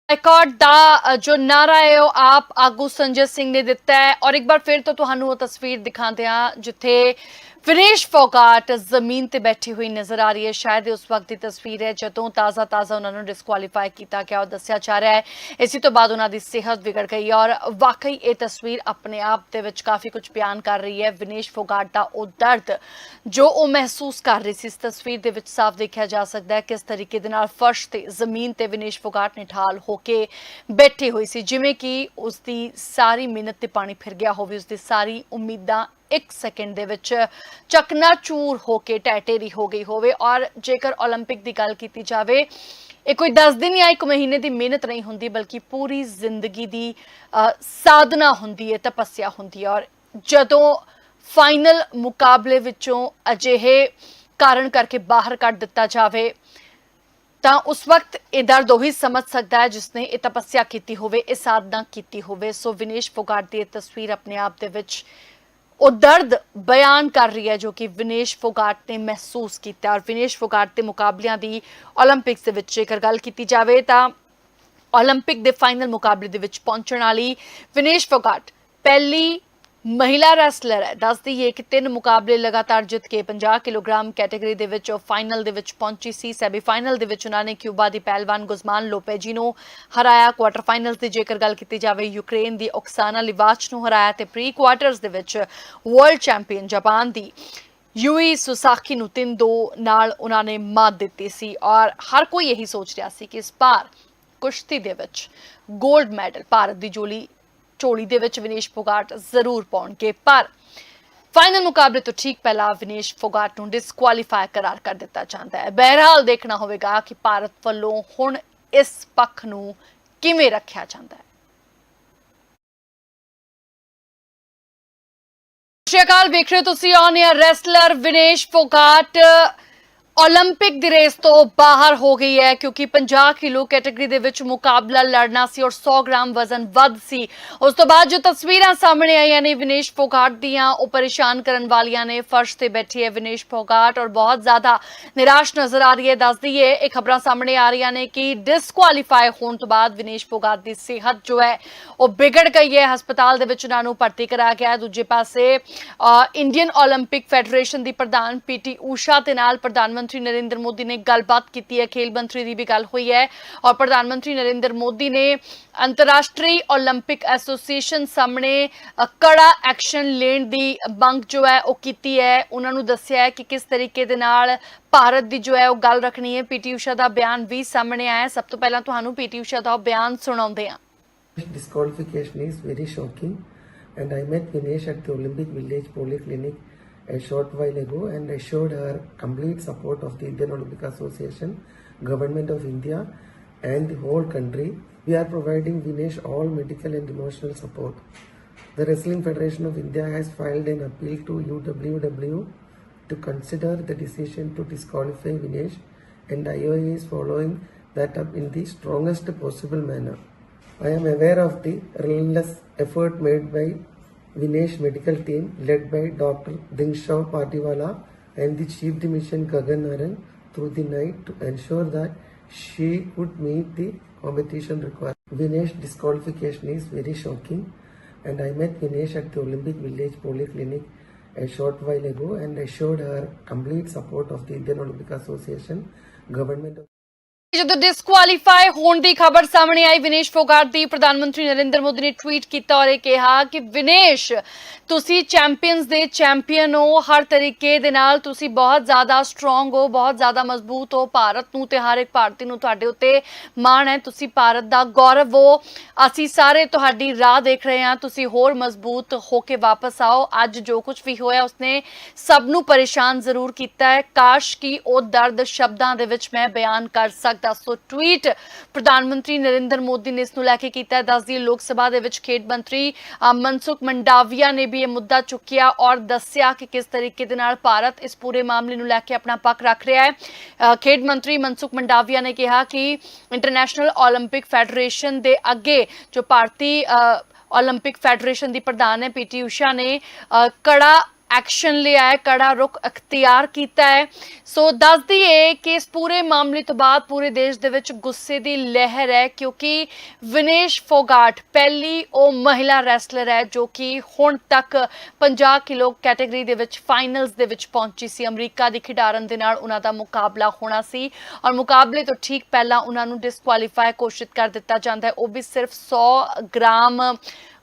ਬਾਈਕਾਟ ਦਾ ਅ, ਜੋ ਨਾਰਾ ਹੈ ਉਹ ਆਪ ਆਗੂ ਸੰਜੇ ਸਿੰਘ ਨੇ ਦਿੱਤਾ ਹੈ ਔਰ ਇੱਕ ਵਾਰ ਫਿਰ ਤੋਂ ਤੁਹਾਨੂੰ ਉਹ ਤਸਵੀਰ ਦਿਖਾਉਂਦੇ ਹਾਂ ਜਿੱਥੇ ਵਿਨੇਸ਼ ਫੋਗਾਟ ਜ਼ਮੀਨ ਤੇ ਬੈਠੀ ਹੋਈ ਨਜ਼ਰ ਆ ਰਹੀ ਹੈ। ਸ਼ਾਇਦ ਉਸ ਵਕਤ ਦੀ ਤਸਵੀਰ ਹੈ, ਜਦੋਂ ਤਾਜ਼ਾ ਤਾਜ਼ਾ ਉਹਨਾਂ ਨੂੰ ਡਿਸਕੁਆਲੀਫਾਈ ਕੀਤਾ ਗਿਆ ਉਹ ਦੱਸਿਆ ਜਾ ਰਿਹਾ ਹੈ। ਇਸੇ ਤੋਂ ਬਾਅਦ ਉਹਨਾਂ ਦੀ ਸਿਹਤ ਵਿਗੜ ਗਈ ਔਰ ਵਾਕਈ ਇਹ ਤਸਵੀਰ ਆਪਣੇ ਆਪ ਦੇ ਵਿੱਚ ਕਾਫੀ ਕੁਝ ਬਿਆਨ ਕਰ ਰਹੀ ਹੈ। ਵਿਨੇਸ਼ ਫੋਗਾਟ ਦਾ ਉਹ ਦਰਦ ਜੋ ਉਹ ਮਹਿਸੂਸ ਕਰ ਰਹੀ ਸੀ, ਇਸ ਤਸਵੀਰ ਦੇ ਵਿੱਚ ਸਾਫ਼ ਦੇਖਿਆ ਜਾ ਸਕਦਾ ਹੈ ਕਿਸ ਤਰੀਕੇ ਦੇ ਨਾਲ ਫਰਸ਼ ਤੇ ਜ਼ਮੀਨ ਤੇ ਵਿਨੇਸ਼ ਫੋਗਾਟ ਨੇ ਠਾਲ ਹੋ ਕੇ ਬੈਠੀ ਹੋਈ ਸੀ। ਜਿਵੇਂ ਕਿ ਉਸ ਦੀ ਸਾਰੀ ਮਿਹਨਤ ਤੇ ਪਾਣੀ ਫਿਰ ਗਿਆ ਹੋਵੇ ਉਸ ਦੀ ਸਾਰੀ ਉਮੀਦਾਂ ਇੱਕ ਸੈਕਿੰਡ ਦੇ ਵਿੱਚ ਚਕਨਾਚੂਰ ਹੋ ਕੇ ਟੈਟੇਰੀ ਹੋ ਗਈ ਹੋਵੇ ਔਰ ਜੇਕਰ 올림픽 ਦੀ ਗੱਲ ਕੀਤੀ ਜਾਵੇ ਇਹ ਕੋਈ 10 ਦਿਨ ਜਾਂ ਇੱਕ ਮਹੀਨੇ ਦੀ ਮਿਹਨਤ ਨਹੀਂ ਹੁੰਦੀ ਬਲਕਿ ਪੂਰੀ ਜ਼ਿੰਦਗੀ ਦੀ ਅ, ਸਾਧਨਾ ਹੁੰਦੀ ਹੈ ਤਪੱਸਿਆ ਹੁੰਦੀ ਹੈ ਔਰ ਜਦੋਂ ਫਾਈਨਲ ਮੁਕਾਬਲੇ ਵਿੱਚੋਂ ਅਜਿਹੇ ਕਾਰਨ ਕਰਕੇ ਬਾਹਰ ਕੱਢ ਦਿੱਤਾ ਜਾਵੇ ਤਾਂ ਉਸ ਵਕਤ ਇਹ ਦਰਦ ਉਹੀ ਸਮਝ ਸਕਦਾ ਹੈ ਜਿਸਨੇ ਇਹ ਤਪੱਸਿਆ ਕੀਤੀ ਹੋਵੇ ਇਹ ਸਾਧਨਾ ਕੀਤੀ ਹੋਵੇ ਸੋ ਵਿਨੇਸ਼ ਫੋਗਾਟ ਦੀ ਇਹ ਤਸਵੀਰ ਆਪਣੇ ਆਪ ਦੇ ਵਿੱਚ ਉਹ ਦਰਦ ਬਿਆਨ ਕਰ ਰਹੀ ਹੈ ਜੋ ਕਿ ਵਿਨੇਸ਼ ਫੋਗਾਟ ਨੇ ਮਹਿਸੂਸ ਕੀਤਾ ਔਰ ਵਿਨੇਸ਼ ਫੋਗਾਟ ਦੇ ਮੁਕਾਬਲਿਆਂ ਦੀ 올림픽ਸ ਦੇ ਵਿੱਚ ਜੇਕਰ ਗੱਲ ਕੀਤੀ ਜਾਵੇ ਤਾਂ 올림픽 ਦੇ ਫਾਈਨਲ ਮੁਕਾਬਲੇ ਦੇ ਵਿੱਚ ਪਹੁੰਚਣ ਵਾਲੀ ਵਿਨੇਸ਼ ਫੋਗਾਟ ਪਹਿਲੀ ਮਹਿਲਾ ਰੈਸਲਰ ਹੈ। ਦੱਸ ਦਈਏ ਕਿ ਤਿੰਨ ਮੁਕਾਬਲੇ ਲਗਾਤਾਰ ਜਿੱਤ ਕੇ 50 ਕਿਲੋਗ੍ਰਾਮ ਕੈਟਾਗਰੀ ਦੇ ਵਿੱਚ ਫਾਈਨਲ ਦੇ ਵਿੱਚ ਪਹੁੰਚੀ ਸੀ। ਸੈਮੀਫਾਈਨਲ ਦੇ ਵਿੱਚ ਉਹਨਾਂ ਨੇ ਕਿਊਬਾ ਦੀ ਪਹਿਲਵਾਨ ਗੁਜ਼ਮਾਨ ਲੋਪੇਜੀ ਨੂੰ ਹਰਾਇਆ। ਕੁਆਟਰ ਫਾਈਨਲਸ ਦੀ ਜੇਕਰ ਗੱਲ ਕੀਤੀ ਜਾਵੇ, ਯੂਕਰੇਨ ਦੀ ਓਕਸਾਨਾ ਲਿਵਾਚ ਨੂੰ ਹਰਾਇਆ ਤੇ ਪ੍ਰੀ ਕੁਆਟਰਸ ਦੇ ਵਿੱਚ ਵਰਲਡ ਚੈਂਪੀਅਨ ਜਾਪਾਨ ਦੀ ਯੂਈ ਸੁਸਾਕੀ ਨੂੰ 3-2 ਨਾਲ ਉਹਨਾਂ ਨੇ ਮਾਤ ਦਿੱਤੀ ਸੀ। ਔਰ ਹਰ ਕੋਈ ਇਹੀ ਸੋਚ ਰਿਹਾ ਸੀ ਕਿ ਇਸ ਵਾਰ ਕੁਸ਼ਤੀ ਦੇ ਵਿੱਚ 골ਡ ਮੈਡਲ ਭਾਰਤ ਦੀ ਜੋਲੀ ਝੋਲੀ ਦੇ ਵਿੱਚ ਵਿਨੇਸ਼ ਫੋਗਾਟ ਜ਼ਰੂਰ ਪਾਉਣਗੇ, ਪਰ ਫਾਈਨਲ ਮੁਕਾਬਲੇ ਤੋਂ ਠੀਕ ਪਹਿਲਾਂ ਵਿਨੇਸ਼ ਫੋਗਾਟ ਨੂੰ ਡਿਸਕੁਆਲੀਫਾਈ ਕਰਾਰ ਕਰ ਦਿੱਤਾ ਜਾਂਦਾ ਹੈ। ਬਹਿਰਹਾਲ ਦੇਖਣਾ ਹੋਵੇਗਾ ਕਿ ਭਾਰਤ ਵੱਲੋਂ ਹੁਣ ਇਸ ਪੱਖ ਨੂੰ ਕਿਵੇਂ ਰੱਖਿਆ ਜਾਂਦਾ ਹੈ। ਸਤਿ ਸ਼੍ਰੀ ਅਕਾਲ, ਵੇਖ ਰਹੇ ਹੋ ਤੁਸੀਂ on air wrestler Vinesh Phogat. 올림픽 the race ਤੋਂ ਬਾਹਰ ਹੋ ਗਈ ਹੈ ਕਿਉਂਕਿ 50 ਕਿਲੋ ਕੈਟਾਗਰੀ ਦੇ ਵਿੱਚ ਮੁਕਾਬਲਾ ਲੜਨਾ ਸੀ ਔਰ 100 ਗ੍ਰਾਮ ਵਜ਼ਨ ਵੱਧ ਸੀ ਉਸ ਤੋਂ ਬਾਅਦ ਜੋ ਤਸਵੀਰਾਂ ਸਾਹਮਣੇ ਆਈਆਂ ਨੇ ਵਿਨੇਸ਼ ਫੋਗਾਟ ਦੀਆਂ ਉਹ ਪਰੇਸ਼ਾਨ ਕਰਨ ਵਾਲੀਆਂ ਨੇ ਫਰਸ਼ ਤੇ ਬੈਠੀ ਹੈ ਵਿਨੇਸ਼ ਫੋਗਾਟ ਔਰ ਬਹੁਤ ਜ਼ਿਆਦਾ ਨਿਰਾਸ਼ ਨਜ਼ਰ ਆ ਰਹੀ ਹੈ ਦੱਸ ਦਈਏ ਇਹ ਖਬਰਾਂ ਸਾਹਮਣੇ ਆ ਰਹੀਆਂ ਨੇ ਕਿ ਡਿਸਕੁਆਲੀਫਾਈ ਹੋਣ ਤੋਂ ਬਾਅਦ ਵਿਨੇਸ਼ ਫੋਗਾਟ ਦੀ ਸਿਹਤ ਜੋ ਹੈ ਉਹ ਵਿਗੜ ਗਈ ਹੈ ਹਸਪਤਾਲ ਦੇ ਵਿੱਚ ਉਹਨਾਂ ਨੂੰ ਭਰਤੀ ਕਰਾਇਆ ਗਿਆ ਹੈ। ਦੂਜੇ ਪਾਸੇ ਅ, ਇੰਡੀਅਨ 올림픽 ਫੈਡਰੇਸ਼ਨ ਦੀ ਪ੍ਰਧਾਨ ਪੀਟੀ ਊਸ਼ਾ ਦੇ ਨਾਲ ਪ੍ਰਧਾਨ ਮੰਤਰੀ ਨਰਿੰਦਰ ਮੋਦੀ ਨੇ ਗੱਲਬਾਤ ਕੀਤੀ ਹੈ ਖੇਲ ਮੰਤਰੀ ਦੀ ਵੀ ਗੱਲ ਹੋਈ ਹੈ ਔਰ ਪ੍ਰਧਾਨ ਮੰਤਰੀ ਨਰਿੰਦਰ ਮੋਦੀ ਨੇ ਅੰਤਰਰਾਸ਼ਟਰੀ 올림픽 ਐਸੋਸੀਏਸ਼ਨ ਸਾਹਮਣੇ ਅ, ਕੜਾ ਐਕਸ਼ਨ ਲੈਣ ਦੀ ਮੰਗ ਜੋ ਹੈ ਉਹ ਕੀਤੀ ਹੈ ਉਹਨਾਂ ਨੂੰ ਦੱਸਿਆ ਹੈ ਕਿ ਕਿਸ ਤਰੀਕੇ ਦੇ ਨਾਲ ਭਾਰਤ ਦੀ ਜੋ ਹੈ ਉਹ ਗੱਲ ਰੱਖਣੀ ਹੈ ਪੀਟੀ ਊਸ਼ਾ ਦਾ ਬਿਆਨ ਵੀ ਸਾਹਮਣੇ ਆਇਆ ਹੈ ਸਭ ਤੋਂ ਪਹਿਲਾਂ ਤੁਹਾਨੂੰ ਪੀਟੀ ਊਸ਼ਾ ਦਾ ਉਹ ਬਿਆਨ ਸੁਣਾਉਂਦੇ ਹਾਂ disqualification is very shocking and I met Vinesh at the Olympic Village Polyclinic a short while ago and assured her complete support of the Indian Olympic Association, Government of India and the whole country. We are providing Vinesh all medical and emotional support. The Wrestling Federation of India has filed an appeal to UWW to consider the decision to disqualify Vinesh and IOA is following that up in the strongest possible manner. I am aware of the relentless effort made by Vinesh medical team led by Dr. Dingshaw Patiwala and the chief dimission Gagan Naran through the night to ensure that she could meet the competition requirement. Vinesh disqualification is very shocking and I met Vinesh at the Olympic Village Polyclinic a short while ago and assured her complete support of the Indian Olympic Association, government ਜਦੋਂ ਡਿਸਕੁਆਲੀਫਾਈ ਹੋਣ ਦੀ ਖਬਰ ਸਾਹਮਣੇ ਆਈ, ਵਿਨੇਸ਼ ਫੋਗਾਰ ਦੀ ਪ੍ਰਧਾਨ ਮੰਤਰੀ ਨਰਿੰਦਰ ਮੋਦੀ ਨੇ ਟਵੀਟ ਕੀਤਾ ਔਰ ਇਹ ਕਿਹਾ ਕਿ, ਵਿਨੇਸ਼, ਤੁਸੀਂ ਚੈਂਪੀਅਨਸ ਦੇ ਚੈਂਪੀਅਨ ਹੋ। ਹਰ ਤਰੀਕੇ ਦੇ ਨਾਲ ਤੁਸੀਂ ਬਹੁਤ ਜ਼ਿਆਦਾ ਸਟਰੋਂਗ ਹੋ, ਬਹੁਤ ਜ਼ਿਆਦਾ ਮਜ਼ਬੂਤ ਹੋ। ਭਾਰਤ ਨੂੰ ਤੇ ਹਰ ਇੱਕ ਭਾਰਤੀ ਨੂੰ ਤੁਹਾਡੇ ਉੱਤੇ ਮਾਣ ਹੈ। ਤੁਸੀਂ ਭਾਰਤ ਦਾ ਗੌਰਵ ਹੋ। ਅਸੀਂ ਸਾਰੇ ਤੁਹਾਡੀ ਰਾਹ ਦੇਖ ਰਹੇ ਹਾਂ। ਤੁਸੀਂ ਹੋਰ ਮਜ਼ਬੂਤ ਹੋ ਕੇ ਵਾਪਸ ਆਓ। ਅੱਜ ਜੋ ਕੁਝ ਵੀ ਹੋਇਆ, ਉਸਨੇ ਸਭ ਨੂੰ ਪਰੇਸ਼ਾਨ ਜ਼ਰੂਰ ਕੀਤਾ ਹੈ। ਕਾਸ਼ ਕਿ ਉਹ ਦਰਦ ਸ਼ਬਦਾਂ ਦੇ ਵਿੱਚ ਮੈਂ ਬਿਆਨ ਕਰ ਸਕ। 1000 ਟਵੀਟ ਪ੍ਰਧਾਨ ਮੰਤਰੀ ਨਰਿੰਦਰ ਮੋਦੀ ਨੇ ਇਸ ਨੂੰ ਲੈ ਕੇ ਕੀਤਾ ਦੱਸਦੀ ਲੋਕ ਸਭਾ ਦੇ ਵਿੱਚ ਖੇਡ ਮੰਤਰੀ ਮਨਸੁਖ ਮੰਡਾਵੀਆ ਨੇ ਵੀ ਇਹ ਮੁੱਦਾ ਚੁੱਕਿਆ ਔਰ ਦੱਸਿਆ ਕਿ ਕਿਸ ਤਰੀਕੇ ਦੇ ਨਾਲ ਭਾਰਤ ਇਸ ਪੂਰੇ ਮਾਮਲੇ ਨੂੰ ਲੈ ਕੇ ਆਪਣਾ ਪੱਖ ਰੱਖ ਰਿਹਾ ਹੈ। ਖੇਡ ਮੰਤਰੀ ਮਨਸੁਖ ਮੰਡਾਵੀਆ ਨੇ ਕਿਹਾ ਕਿ ਇੰਟਰਨੈਸ਼ਨਲ 올림픽 ਫੈਡਰੇਸ਼ਨ ਦੇ ਅੱਗੇ ਜੋ ਭਾਰਤੀ 올림픽 ਫੈਡਰੇਸ਼ਨ ਦੀ ਪ੍ਰਧਾਨ ਹੈ ਪੀਟੀ ਊਸ਼ਾ ਨੇ ਕੜਾ ਐਕਸ਼ਨ ਲਿਆ ਹੈ, ਕੜਾ ਰੁਖ ਅਖਤਿਆਰ ਕੀਤਾ ਹੈ। ਸੋ ਦੱਸ ਦਈਏ ਕਿ ਇਸ ਪੂਰੇ ਮਾਮਲੇ ਤੋਂ ਬਾਅਦ ਪੂਰੇ ਦੇਸ਼ ਦੇ ਵਿੱਚ ਗੁੱਸੇ ਦੀ ਲਹਿਰ ਹੈ, ਕਿਉਂਕਿ ਵਿਨੇਸ਼ ਫੋਗਾਟ ਪਹਿਲੀ ਉਹ ਮਹਿਲਾ ਰੈਸਲਰ ਹੈ ਜੋ ਕਿ ਹੁਣ ਤੱਕ 50 ਕਿਲੋ ਕੈਟਾਗਰੀ ਦੇ ਵਿੱਚ ਫਾਈਨਲਸ ਦੇ ਵਿੱਚ ਪਹੁੰਚੀ ਸੀ। ਅਮਰੀਕਾ ਦੀ ਖਿਡਾਰਨ ਦੇ ਨਾਲ ਉਹਨਾਂ ਦਾ ਮੁਕਾਬਲਾ ਹੋਣਾ ਸੀ ਔਰ ਮੁਕਾਬਲੇ ਤੋਂ ਠੀਕ ਪਹਿਲਾਂ ਉਹਨਾਂ ਨੂੰ ਡਿਸਕੁਆਲੀਫਾਈ ਘੋਸ਼ਿਤ ਕਰ ਦਿੱਤਾ ਜਾਂਦਾ ਹੈ। ਉਹ ਵੀ ਸਿਰਫ 100 ਗ੍ਰਾਮ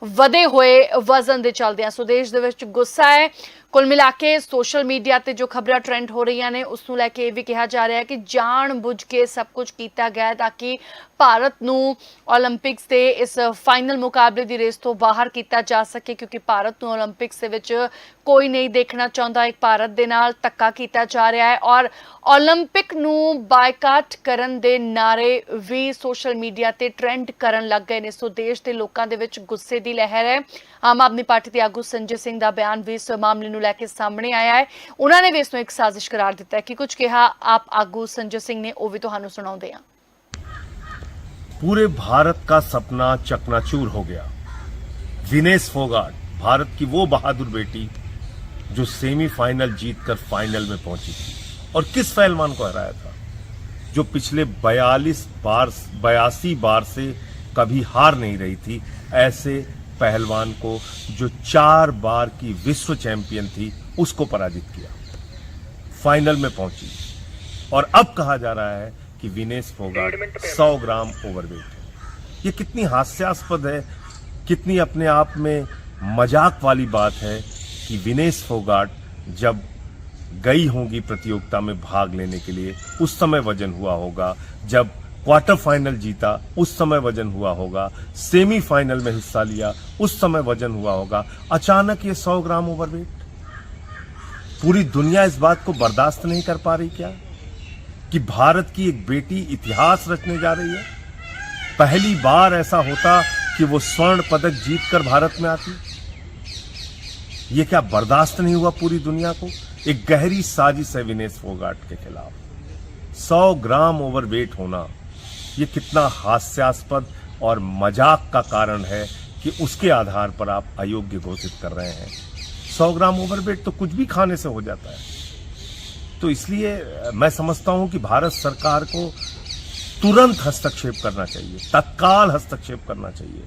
ਵਧੇ ਹੋਏ ਵਜ਼ਨ ਦੇ ਚੱਲਦਿਆਂ ਸੋ ਦੇਸ਼ ਦੇ ਵਿੱਚ ਗੁੱਸਾ ਹੈ। ਕੁੱਲ ਮਿਲਾ ਕੇ ਸੋਸ਼ਲ ਮੀਡੀਆ ਤੇ ਜੋ ਖਬਰਾਂ ਟ੍ਰੈਂਡ ਹੋ ਰਹੀਆਂ ਨੇ, ਉਸ ਨੂੰ ਲੈ ਕੇ ਇਹ ਵੀ ਕਿਹਾ ਜਾ ਰਿਹਾ ਹੈ ਕਿ ਜਾਣ ਬੁੱਝ ਕੇ ਸਭ ਕੁਝ ਕੀਤਾ ਗਿਆ ਤਾਂ ਕਿ ਭਾਰਤ ਨੂੰ 올림픽ਸ ਦੇ ਇਸ ਫਾਈਨਲ ਮੁਕਾਬਲੇ ਦੀ ਰੇਸ ਤੋਂ ਬਾਹਰ ਕੀਤਾ ਜਾ ਸਕੇ, ਕਿਉਂਕਿ ਭਾਰਤ ਨੂੰ 올림픽ਸ ਦੇ ਵਿੱਚ ਕੋਈ ਨਹੀਂ ਦੇਖਣਾ ਚਾਹੁੰਦਾ। ਇੱਕ ਭਾਰਤ ਦੇ ਨਾਲ ਤੱਕਾ ਕੀਤਾ ਜਾ ਰਿਹਾ ਹੈ ਔਰ 올림픽 ਨੂੰ ਬਾਈਕਾਟ ਕਰਨ ਦੇ ਨਾਰੇ ਵੀ ਸੋਸ਼ਲ ਮੀਡੀਆ ਤੇ ਟ੍ਰੈਂਡ ਕਰਨ ਲੱਗ ਗਏ ਨੇ। ਸੋ ਦੇਸ਼ ਦੇ ਲੋਕਾਂ ਦੇ ਵਿੱਚ ਗੁੱਸੇ ਦੀ ਲਹਿਰ ਹੈ। ਆਮ ਆਦਮੀ ਪਾਰਟੀ ਦੇ ਆਗੂ ਸੰਜੇ ਸਿੰਘ ਦਾ ਬਿਆਨ ਵੀ ਇਸ ਮਾਮਲੇ ਨੂੰ ਨੂੰ ਲੈ ਕੇ ਸਾਹਮਣੇ ਆਇਆ ਹੈ ਉਹਨਾਂ ਨੇ ਵੀ ਇਸ ਨੂੰ ਇੱਕ ਸਾਜ਼ਿਸ਼ ਕਰਾਰ ਦਿੱਤਾ ਹੈ ਕਿ ਕੁਝ ਕਿਹਾ ਆਪ ਆਗੂ ਸੰਜੇ ਸਿੰਘ ਨੇ ਉਹ ਵੀ ਤੁਹਾਨੂੰ ਸੁਣਾਉਂਦੇ ਹਾਂ पूरे भारत का सपना चकनाचूर हो गया विनेश फोगाट भारत की वो बहादुर बेटी जो सेमीफाइनल जीतकर फाइनल में पहुंची थी और किस पहलवान को हराया था जो पिछले 42 बार बयासी बार से कभी हार नहीं रही थी ऐसे पहलवान को जो चार बार की विश्व चैंपियन थी, उसको पराजित किया। फाइनल में पहुँची। और अब कहा जा रहा है कि विनेश फोगाट 100 ग्राम ओवरवेट है। ये कितनी हास्यास्पद है, कितनी अपने आप में मज़ाक वाली बात है कि विनेश फोगाट जब गई होंगी प्रतियोगिता में भाग लेने के लिए, उस समय वज़न हुआ होगा, जब क्वार्टर फाइनल जीता, उस समय वज़न हुआ होगा। सेमीफाइनल में हिस्सा लिया, उस समय वज़न हुआ होगा। अचानक ये 100 ग्राम ओवरवेट पूरी दुनिया इस बात को बर्दाश्त नहीं कर पा रही क्या? कि भारत की एक बेटी इतिहास रचने जा रही है? पहली बार ऐसा होता कि वो स्वर्ण पदक जीतकर भारत में आती? ये क्या बर्दाश्त नहीं हुआ पूरी दुनिया को? एक गहरी साजिश है विनेश फोगाट के खिलाफ। सौ ग्राम ओवरवेट होना। ये कितना हास्यास्पद और मज़ाक का कारण है कि उसके आधार पर आप अयोग्य घोषित कर रहे हैं। सौ ग्राम ओवरवेट तो कुछ भी खाने से हो जाता है। तो इसलिए मैं समझता हूँ कि भारत सरकार को तुरंत हस्तक्षेप करना चाहिए, तत्काल हस्तक्षेप करना चाहिए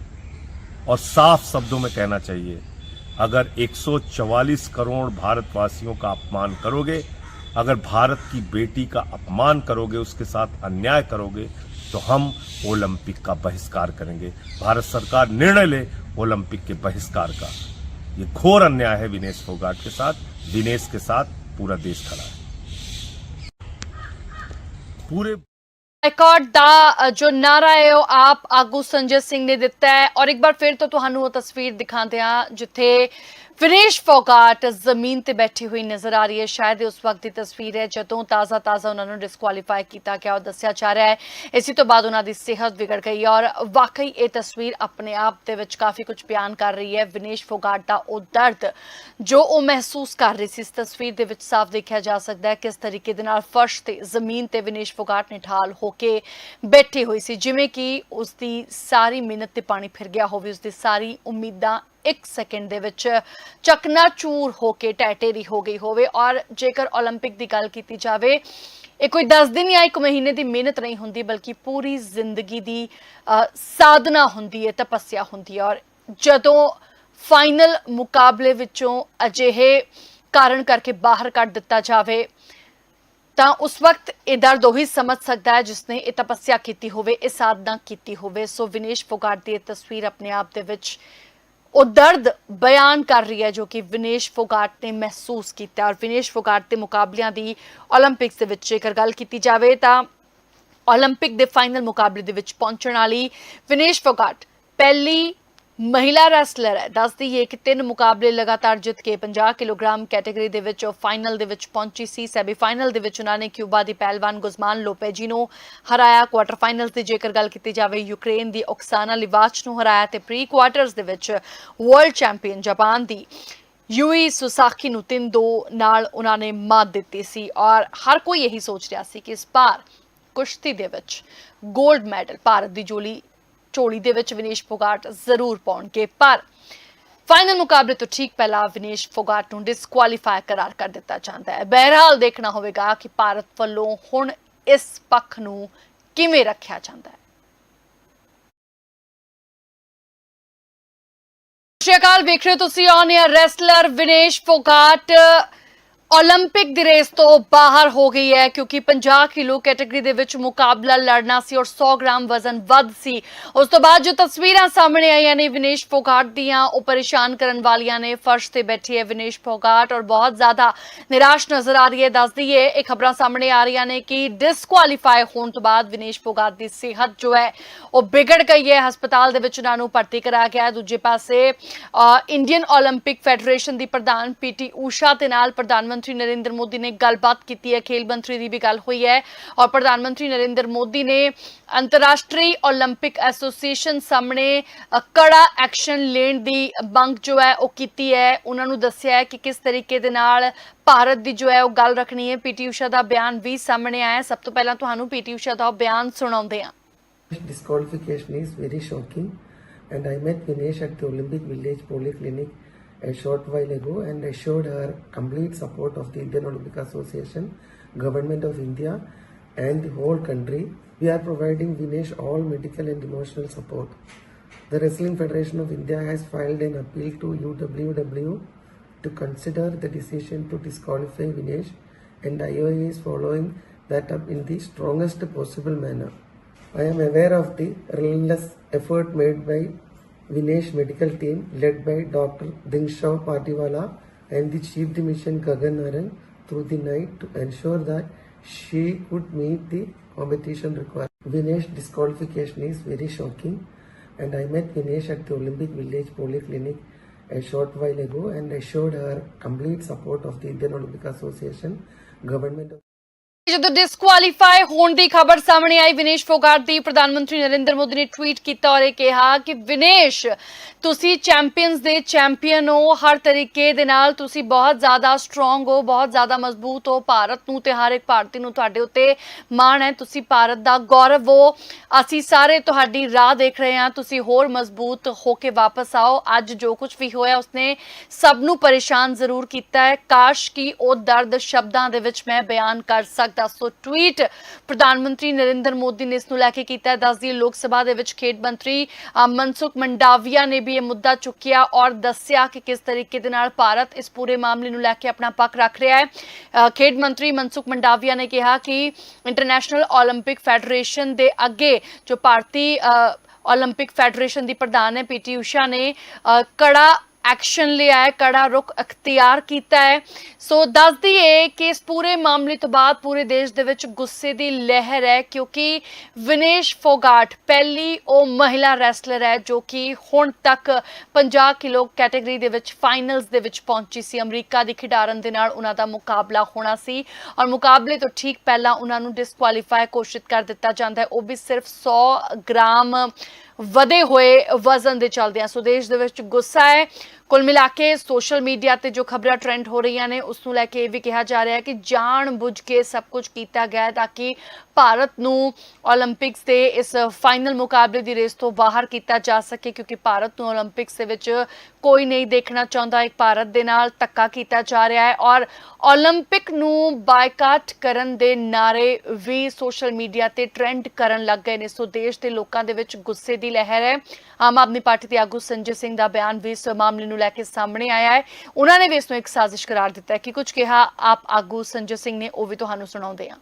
और साफ़ शब्दों में कहना चाहिए, अगर 144 करोड़ भारतवासियों का अपमान करोगे, अगर भारत की बेटी का अपमान करोगे, उसके साथ अन्याय करोगे तो हम ओलंपिक का बहिष्कार करेंगे भारत सरकार निर्णय ले ओलंपिक के बहिष्कार का ये घोर अन्याय है विनेश फोगाट के साथ विनेश के साथ पूरा देश खड़ा है पूरे ਬਾਈਕਾਟ ਦਾ ਅ, ਜੋ ਨਾਰਾ ਹੈ ਉਹ ਆਪ ਆਗੂ ਸੰਜੇ ਸਿੰਘ ਨੇ ਦਿੱਤਾ ਹੈ ਔਰ ਇੱਕ ਵਾਰ ਫਿਰ ਤੋਂ ਤੁਹਾਨੂੰ ਉਹ ਤਸਵੀਰ ਦਿਖਾਉਂਦੇ ਹਾਂ ਜਿੱਥੇ ਵਿਨੇਸ਼ ਫੋਗਾਟ ਜ਼ਮੀਨ ਤੇ ਬੈਠੀ ਹੋਈ ਨਜ਼ਰ ਆ ਰਹੀ ਹੈ। ਸ਼ਾਇਦ ਉਸ ਵਕਤ ਦੀ ਤਸਵੀਰ ਹੈ, ਜਦੋਂ ਤਾਜ਼ਾ ਤਾਜ਼ਾ ਉਹਨਾਂ ਨੂੰ ਡਿਸਕੁਆਲੀਫਾਈ ਕੀਤਾ ਗਿਆ ਉਹ ਦੱਸਿਆ ਜਾ ਰਿਹਾ ਹੈ। ਇਸੇ ਤੋਂ ਬਾਅਦ ਉਹਨਾਂ ਦੀ ਸਿਹਤ ਵਿਗੜ ਗਈ ਔਰ ਵਾਕਈ ਇਹ ਤਸਵੀਰ ਆਪਣੇ ਆਪ ਦੇ ਵਿੱਚ ਕਾਫੀ ਕੁਝ ਬਿਆਨ ਕਰ ਰਹੀ ਹੈ। ਵਿਨੇਸ਼ ਫੋਗਾਟ ਦਾ ਉਹ ਦਰਦ ਜੋ ਉਹ ਮਹਿਸੂਸ ਕਰ ਰਹੀ ਸੀ, ਇਸ ਤਸਵੀਰ ਦੇ ਵਿੱਚ ਸਾਫ਼ ਦੇਖਿਆ ਜਾ ਸਕਦਾ ਹੈ ਕਿਸ ਤਰੀਕੇ ਦੇ ਨਾਲ ਫਰਸ਼ ਤੇ ਜ਼ਮੀਨ ਤੇ ਵਿਨੇਸ਼ ਫੋਗਾਟ ਨਿਠਾਲ ਹੋ ਕੇ ਬੈਠੀ ਹੋਈ ਸੀ। ਜਿਵੇਂ ਕਿ ਉਸ ਦੀ ਸਾਰੀ ਮਿਹਨਤ ਤੇ ਪਾਣੀ ਫਿਰ ਗਿਆ ਹੋਵੇ ਉਸ ਦੀ ਸਾਰੀ ਉਮੀਦਾਂ ਇੱਕ ਸੈਕਿੰਡ ਦੇ ਵਿੱਚ ਚਕਨਾਚੂਰ ਹੋ ਕੇ ਟੈਟੇਰੀ ਹੋ ਗਈ ਹੋਵੇ ਔਰ ਜੇਕਰ 올림픽 ਦੀ ਗੱਲ ਕੀਤੀ ਜਾਵੇ ਇਹ ਕੋਈ 10 ਦਿਨ ਜਾਂ ਇੱਕ ਮਹੀਨੇ ਦੀ ਮਿਹਨਤ ਨਹੀਂ ਹੁੰਦੀ ਬਲਕਿ ਪੂਰੀ ਜ਼ਿੰਦਗੀ ਦੀ ਅ, ਸਾਧਨਾ ਹੁੰਦੀ ਹੈ ਤਪੱਸਿਆ ਹੁੰਦੀ ਹੈ ਔਰ ਜਦੋਂ ਫਾਈਨਲ ਮੁਕਾਬਲੇ ਵਿੱਚੋਂ ਅਜਿਹੇ ਕਾਰਨ ਕਰਕੇ ਬਾਹਰ ਕੱਢ ਦਿੱਤਾ ਜਾਵੇ ਤਾਂ ਉਸ ਵਕਤ ਇਹ ਦਰਦ ਉਹੀ ਸਮਝ ਸਕਦਾ ਹੈ ਜਿਸਨੇ ਇਹ ਤਪੱਸਿਆ ਕੀਤੀ ਹੋਵੇ ਇਹ ਸਾਧਨਾ ਕੀਤੀ ਹੋਵੇ ਸੋ ਵਿਨੇਸ਼ ਫੋਗਾਟ ਦੀ ਇਹ ਤਸਵੀਰ ਆਪਣੇ ਆਪ ਦੇ ਵਿੱਚ ਉਹ ਦਰਦ ਬਿਆਨ ਕਰ ਰਹੀ ਹੈ ਜੋ ਕਿ ਵਿਨੇਸ਼ ਫੋਗਾਟ ਨੇ ਮਹਿਸੂਸ ਕੀਤਾ ਔਰ ਵਿਨੇਸ਼ ਫੋਗਾਟ ਦੇ ਮੁਕਾਬਲਿਆਂ ਦੀ 올림픽ਸ ਦੇ ਵਿੱਚ ਜੇਕਰ ਗੱਲ ਕੀਤੀ ਜਾਵੇ ਤਾਂ 올림픽 ਦੇ ਫਾਈਨਲ ਮੁਕਾਬਲੇ ਦੇ ਵਿੱਚ ਪਹੁੰਚਣ ਵਾਲੀ ਵਿਨੇਸ਼ ਫੋਗਾਟ ਪਹਿਲੀ ਮਹਿਲਾ ਰੈਸਲਰ ਹੈ। ਦੱਸ ਦਈਏ ਕਿ ਤਿੰਨ ਮੁਕਾਬਲੇ ਲਗਾਤਾਰ ਜਿੱਤ ਕੇ 50 ਕਿਲੋਗ੍ਰਾਮ ਕੈਟਾਗਰੀ ਦੇ ਵਿੱਚ ਫਾਈਨਲ ਦੇ ਵਿੱਚ ਪਹੁੰਚੀ ਸੀ। ਸੈਮੀ ਫਾਈਨਲ ਦੇ ਵਿੱਚ ਉਹਨਾਂ ਨੇ ਕਿਊਬਾ ਦੀ ਪਹਿਲਵਾਨ ਗੁਜ਼ਮਾਨ ਲੋਪੇਜੀ ਨੂੰ ਹਰਾਇਆ। ਕੁਆਟਰ ਫਾਈਨਲਸ ਦੀ ਜੇਕਰ ਗੱਲ ਕੀਤੀ ਜਾਵੇ, ਯੂਕਰੇਨ ਦੀ ਓਕਸਾਨਾ ਲਿਵਾਚ ਨੂੰ ਹਰਾਇਆ ਤੇ ਪ੍ਰੀ ਕੁਆਟਰਸ ਦੇ ਵਿੱਚ ਵਰਲਡ ਚੈਂਪੀਅਨ ਜਾਪਾਨ ਦੀ ਯੂਈ ਸੁਸਾਕੀ ਨੂੰ 3-2 ਨਾਲ ਉਹਨਾਂ ਨੇ ਮਾਤ ਦਿੱਤੀ ਸੀ। ਔਰ ਹਰ ਕੋਈ ਇਹੀ ਸੋਚ ਰਿਹਾ ਸੀ ਕਿ ਇਸ ਵਾਰ ਕੁਸ਼ਤੀ ਦੇ ਵਿੱਚ 골ਡ ਮੈਡਲ ਭਾਰਤ ਦੀ ਜੋਲੀ ਝੋਲੀ ਦੇ ਵਿੱਚ ਵਿਨੇਸ਼ ਫੋਗਾਟ ਜ਼ਰੂਰ ਪਾਉਣਗੇ, ਪਰ ਫਾਈਨਲ ਮੁਕਾਬਲੇ ਤੋਂ ਠੀਕ ਪਹਿਲਾਂ ਵਿਨੇਸ਼ ਫੋਗਾਟ ਨੂੰ ਡਿਸਕੁਆਲੀਫਾਈ ਕਰਾਰ ਕਰ ਦਿੱਤਾ ਜਾਂਦਾ ਹੈ। ਬਹਿਰਹਾਲ ਦੇਖਣਾ ਹੋਵੇਗਾ ਕਿ ਭਾਰਤ ਵੱਲੋਂ ਹੁਣ ਇਸ ਪੱਖ ਨੂੰ ਕਿਵੇਂ ਰੱਖਿਆ ਜਾਂਦਾ ਹੈ। ਸਤਿ ਸ਼੍ਰੀ ਅਕਾਲ, ਵੇਖ ਰਹੇ ਹੋ ਤੁਸੀਂ on air wrestler Vinesh Phogat. 올림픽 the race ਤੋਂ ਬਾਹਰ ਹੋ ਗਈ ਹੈ ਕਿਉਂਕਿ 50 ਕਿਲੋ ਕੈਟਾਗਰੀ ਦੇ ਵਿੱਚ ਮੁਕਾਬਲਾ ਲੜਨਾ ਸੀ ਔਰ 100 ਗ੍ਰਾਮ ਵਜ਼ਨ ਵੱਧ ਸੀ ਉਸ ਤੋਂ ਬਾਅਦ ਜੋ ਤਸਵੀਰਾਂ ਸਾਹਮਣੇ ਆਈਆਂ ਨੇ ਵਿਨੇਸ਼ ਫੋਗਾਟ ਦੀਆਂ ਉਹ ਪਰੇਸ਼ਾਨ ਕਰਨ ਵਾਲੀਆਂ ਨੇ ਫਰਸ਼ ਤੇ ਬੈਠੀ ਹੈ ਵਿਨੇਸ਼ ਫੋਗਾਟ ਔਰ ਬਹੁਤ ਜ਼ਿਆਦਾ ਨਿਰਾਸ਼ ਨਜ਼ਰ ਆ ਰਹੀ ਹੈ ਦੱਸ ਦਈਏ ਇਹ ਖਬਰਾਂ ਸਾਹਮਣੇ ਆ ਰਹੀਆਂ ਨੇ ਕਿ ਡਿਸਕੁਆਲੀਫਾਈ ਹੋਣ ਤੋਂ ਬਾਅਦ ਵਿਨੇਸ਼ ਫੋਗਾਟ ਦੀ ਸਿਹਤ ਜੋ ਹੈ ਉਹ ਵਿਗੜ ਗਈ ਹੈ ਹਸਪਤਾਲ ਦੇ ਵਿੱਚ ਉਹਨਾਂ ਨੂੰ ਭਰਤੀ ਕਰਾਇਆ ਗਿਆ ਹੈ ਦੂਜੇ ਪਾਸੇ ਅ, ਇੰਡੀਅਨ 올림픽 ਫੈਡਰੇਸ਼ਨ ਦੀ ਪ੍ਰਧਾਨ ਪੀਟੀ ਊਸ਼ਾ ਦੇ ਨਾਲ ਪ੍ਰਧਾਨ ਮੰਤਰੀ ਮੰਤਰੀ ਨਰਿੰਦਰ ਮੋਦੀ ਨੇ ਗੱਲਬਾਤ ਕੀਤੀ ਹੈ ਖੇਲ ਮੰਤਰੀ ਦੀ ਵੀ ਗੱਲ ਹੋਈ ਹੈ ਔਰ ਪ੍ਰਧਾਨ ਮੰਤਰੀ ਨਰਿੰਦਰ ਮੋਦੀ ਨੇ ਅੰਤਰਰਾਸ਼ਟਰੀ 올림픽 ਐਸੋਸੀਏਸ਼ਨ ਸਾਹਮਣੇ ਅ, ਕੜਾ ਐਕਸ਼ਨ ਲੈਣ ਦੀ ਮੰਗ ਜੋ ਹੈ ਉਹ ਕੀਤੀ ਹੈ ਉਹਨਾਂ ਨੂੰ ਦੱਸਿਆ ਹੈ ਕਿ ਕਿਸ ਤਰੀਕੇ ਦੇ ਨਾਲ ਭਾਰਤ ਦੀ ਜੋ ਹੈ ਉਹ ਗੱਲ ਰੱਖਣੀ ਹੈ ਪੀਟੀ ਊਸ਼ਾ ਦਾ ਬਿਆਨ ਵੀ ਸਾਹਮਣੇ ਆਇਆ ਹੈ ਸਭ ਤੋਂ ਪਹਿਲਾਂ ਤੁਹਾਨੂੰ ਪੀਟੀ ਊਸ਼ਾ ਦਾ ਉਹ ਬਿਆਨ ਸੁਣਾਉਂਦੇ ਹਾਂ disqualification is very shocking and I met Vinesh at the Olympic Village Polyclinic a short while ago and assured her complete support of the Indian Olympic Association, Government of India and the whole country. We are providing Vinesh all medical and emotional support. The Wrestling Federation of India has filed an appeal to UWW to consider the decision to disqualify Vinesh and IOA is following that up in the strongest possible manner. I am aware of the relentless effort made by Vinesh medical team led by Dr. Dingshaw Patiwala and the Chief de Mission Gagan Naran through the night to ensure that she could meet the competition requirement. Vinesh disqualification is very shocking and I met Vinesh at the Olympic Village Polyclinic a short while ago and assured her complete support of the Indian Olympic Association, government ਜਦੋਂ ਡਿਸਕੁਆਲੀਫਾਈ ਹੋਣ ਦੀ ਖਬਰ ਸਾਹਮਣੇ ਆਈ, ਵਿਨੇਸ਼ ਫੋਗਾਟ ਦੀ ਪ੍ਰਧਾਨ ਮੰਤਰੀ ਨਰਿੰਦਰ ਮੋਦੀ ਨੇ ਟਵੀਟ ਕੀਤਾ ਔਰ ਇਹ ਕਿਹਾ ਕਿ ਵਿਨੇਸ਼, ਤੁਸੀਂ ਚੈਂਪੀਅਨਸ ਦੇ ਚੈਂਪੀਅਨ ਹੋ, ਹਰ ਤਰੀਕੇ ਦੇ ਨਾਲ ਤੁਸੀਂ ਬਹੁਤ ਜ਼ਿਆਦਾ ਸਟਰੋਂਗ ਹੋ, ਬਹੁਤ ਜ਼ਿਆਦਾ ਮਜ਼ਬੂਤ ਹੋ, ਭਾਰਤ ਨੂੰ ਤੇ ਹਰ ਇੱਕ ਭਾਰਤੀ ਨੂੰ ਤੁਹਾਡੇ ਉੱਤੇ ਮਾਣ ਹੈ, ਤੁਸੀਂ ਭਾਰਤ ਦਾ ਗੌਰਵ ਹੋ। ਅਸੀਂ ਸਾਰੇ ਤੁਹਾਡੀ ਰਾਹ ਦੇਖ ਰਹੇ ਹਾਂ, ਤੁਸੀਂ ਹੋਰ ਮਜ਼ਬੂਤ ਹੋ ਕੇ ਵਾਪਸ ਆਓ। ਅੱਜ ਜੋ ਕੁਝ ਵੀ ਹੋਇਆ, ਉਸਨੇ ਸਭ ਨੂੰ ਪਰੇਸ਼ਾਨ ਜ਼ਰੂਰ ਕੀਤਾ ਹੈ। ਕਾਸ਼ ਕਿ ਉਹ ਦਰਦ ਸ਼ਬਦਾਂ ਦੇ ਵਿੱਚ ਮੈਂ ਬਿਆਨ ਕਰ ਸਕਦਾ ਸੋ ਟਵੀਟ ਪ੍ਰਧਾਨ ਮੰਤਰੀ ਨਰਿੰਦਰ ਮੋਦੀ ਨੇ ਇਸ ਨੂੰ ਲੈ ਕੇ ਕੀਤਾ ਹੈ ਦੱਸਦੀ ਲੋਕ ਸਭਾ ਦੇ ਵਿੱਚ ਖੇਡ ਮੰਤਰੀ ਅ, ਮਨਸੁਖ ਮੰਡਾਵੀਆ ਨੇ ਵੀ ਇਹ ਮੁੱਦਾ ਚੁੱਕਿਆ ਔਰ ਦੱਸਿਆ ਕਿ ਕਿਸ ਤਰੀਕੇ ਦੇ ਨਾਲ ਭਾਰਤ ਇਸ ਪੂਰੇ ਮਾਮਲੇ ਨੂੰ ਲੈ ਕੇ ਆਪਣਾ ਪੱਖ ਰੱਖ ਰਿਹਾ ਹੈ ਅ, ਖੇਡ ਮੰਤਰੀ ਮਨਸੁਖ ਮੰਡਾਵੀਆ ਨੇ ਕਿਹਾ ਕਿ ਇੰਟਰਨੈਸ਼ਨਲ 올림픽 ਫੈਡਰੇਸ਼ਨ ਦੇ ਅੱਗੇ ਜੋ ਭਾਰਤੀ ਅ, 올림픽 ਫੈਡਰੇਸ਼ਨ ਦੀ ਪ੍ਰਧਾਨ ਹੈ ਪੀਟੀ ਊਸ਼ਾ ਨੇ ਅ, ਕੜਾ ਐਕਸ਼ਨ ਲਿਆ ਹੈ, ਕੜਾ ਰੁਖ ਅਖਤਿਆਰ ਕੀਤਾ ਹੈ। ਸੋ ਦੱਸ ਦਈਏ ਕਿ ਇਸ ਪੂਰੇ ਮਾਮਲੇ ਤੋਂ ਬਾਅਦ ਪੂਰੇ ਦੇਸ਼ ਦੇ ਵਿੱਚ ਗੁੱਸੇ ਦੀ ਲਹਿਰ ਹੈ, ਕਿਉਂਕਿ ਵਿਨੇਸ਼ ਫੋਗਾਟ ਪਹਿਲੀ ਉਹ ਮਹਿਲਾ ਰੈਸਲਰ ਹੈ ਜੋ ਕਿ ਹੁਣ ਤੱਕ 50 ਕਿਲੋ ਕੈਟਾਗਰੀ ਦੇ ਵਿੱਚ ਫਾਈਨਲਸ ਦੇ ਵਿੱਚ ਪਹੁੰਚੀ ਸੀ। ਅਮਰੀਕਾ ਦੀ ਖਿਡਾਰਨ ਦੇ ਨਾਲ ਉਹਨਾਂ ਦਾ ਮੁਕਾਬਲਾ ਹੋਣਾ ਸੀ ਔਰ ਮੁਕਾਬਲੇ ਤੋਂ ਠੀਕ ਪਹਿਲਾਂ ਉਹਨਾਂ ਨੂੰ ਡਿਸਕੁਆਲੀਫਾਈ ਘੋਸ਼ਿਤ ਕਰ ਦਿੱਤਾ ਜਾਂਦਾ ਹੈ। ਉਹ ਵੀ ਸਿਰਫ 100 ਗ੍ਰਾਮ ਵਧੇ ਹੋਏ ਵਜ਼ਨ ਦੇ ਚੱਲਦਿਆਂ ਸੋ ਦੇਸ਼ ਦੇ ਵਿੱਚ ਗੁੱਸਾ ਹੈ। ਕੁੱਲ ਮਿਲਾ ਕੇ ਸੋਸ਼ਲ ਮੀਡੀਆ ਤੇ ਜੋ ਖਬਰਾਂ ਟ੍ਰੈਂਡ ਹੋ ਰਹੀਆਂ ਨੇ, ਉਸ ਨੂੰ ਲੈ ਕੇ ਇਹ ਵੀ ਕਿਹਾ ਜਾ ਰਿਹਾ ਹੈ ਕਿ ਜਾਣ ਬੁੱਝ ਕੇ ਸਭ ਕੁਝ ਕੀਤਾ ਗਿਆ ਹੈ ਤਾਂ ਕਿ ਭਾਰਤ ਨੂੰ 올림픽ਸ ਦੇ ਇਸ ਫਾਈਨਲ ਮੁਕਾਬਲੇ ਦੀ ਰੇਸ ਤੋਂ ਬਾਹਰ ਕੀਤਾ ਜਾ ਸਕੇ, ਕਿਉਂਕਿ ਭਾਰਤ ਨੂੰ 올림픽ਸ ਦੇ ਵਿੱਚ ਕੋਈ ਨਹੀਂ ਦੇਖਣਾ ਚਾਹੁੰਦਾ। ਇੱਕ ਭਾਰਤ ਦੇ ਨਾਲ ਤੱਕਾ ਕੀਤਾ ਜਾ ਰਿਹਾ ਹੈ ਔਰ 올림픽 ਨੂੰ ਬਾਈਕਾਟ ਕਰਨ ਦੇ ਨਾਰੇ ਵੀ ਸੋਸ਼ਲ ਮੀਡੀਆ ਤੇ ਟ੍ਰੈਂਡ ਕਰਨ ਲੱਗ ਗਏ ਨੇ। ਸੋ ਦੇਸ਼ ਦੇ ਲੋਕਾਂ ਦੇ ਵਿੱਚ ਗੁੱਸੇ ਦੀ ਲਹਿਰ ਹੈ। ਆਮ ਆਦਮੀ ਪਾਰਟੀ ਦੇ ਆਗੂ ਸੰਜੇ ਸਿੰਘ ਦਾ ਬਿਆਨ ਵੀ ਇਸ ਮਾਮਲੇ ਨੂੰ ਲੈ ਕੇ ਸਾਹਮਣੇ ਆਇਆ ਹੈ ਉਹਨਾਂ ਨੇ ਵੀ ਇਸ ਨੂੰ ਇੱਕ ਸਾਜ਼ਿਸ਼ ਕਰਾਰ ਦਿੱਤਾ ਹੈ ਕਿ ਕੁਝ ਕਿਹਾ ਆਪ ਆਗੂ ਸੰਜੇ ਸਿੰਘ ਨੇ ਉਹ ਵੀ ਤੁਹਾਨੂੰ ਸੁਣਾਉਂਦੇ ਹਾਂ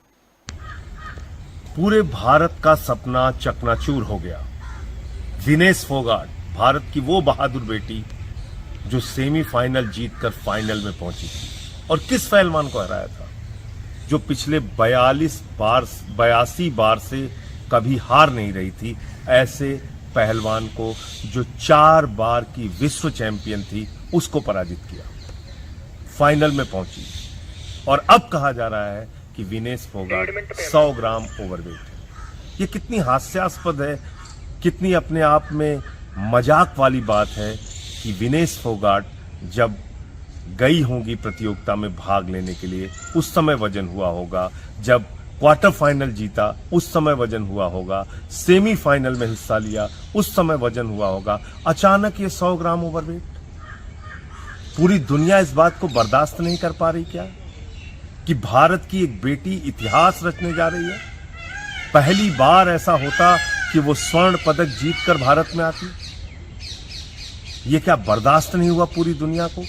पूरे भारत का सपना चकनाचूर हो गया विनेश फोगाट भारत की वो बहादुर बेटी जो सेमीफाइनल जीतकर फाइनल में पहुंची थी और किस पहलवान को हराया था जो पिछले 42 बार बयासी बार से कभी हार नहीं रही थी ऐसे पहलवान को जो चार बार की विश्व चैंपियन थी, उसको पराजित किया। फाइनल में पहुँची। और अब कहा जा रहा है कि विनेश फोगाट 100 ग्राम ओवरवेट है। ये कितनी हास्यास्पद है, कितनी अपने आप में मज़ाक वाली बात है कि विनेश फोगाट जब गई होंगी प्रतियोगिता में भाग लेने के लिए, उस समय वज़न हुआ होगा जब क्वार्टर फाइनल जीता, उस समय वज़न हुआ होगा। सेमीफाइनल में हिस्सा लिया, उस समय वज़न हुआ होगा। अचानक ये 100 ग्राम ओवरवेट पूरी दुनिया इस बात को बर्दाश्त नहीं कर पा रही क्या? कि भारत की एक बेटी इतिहास रचने जा रही है? पहली बार ऐसा होता कि वो स्वर्ण पदक जीतकर भारत में आती? ये क्या बर्दाश्त नहीं हुआ पूरी दुनिया को?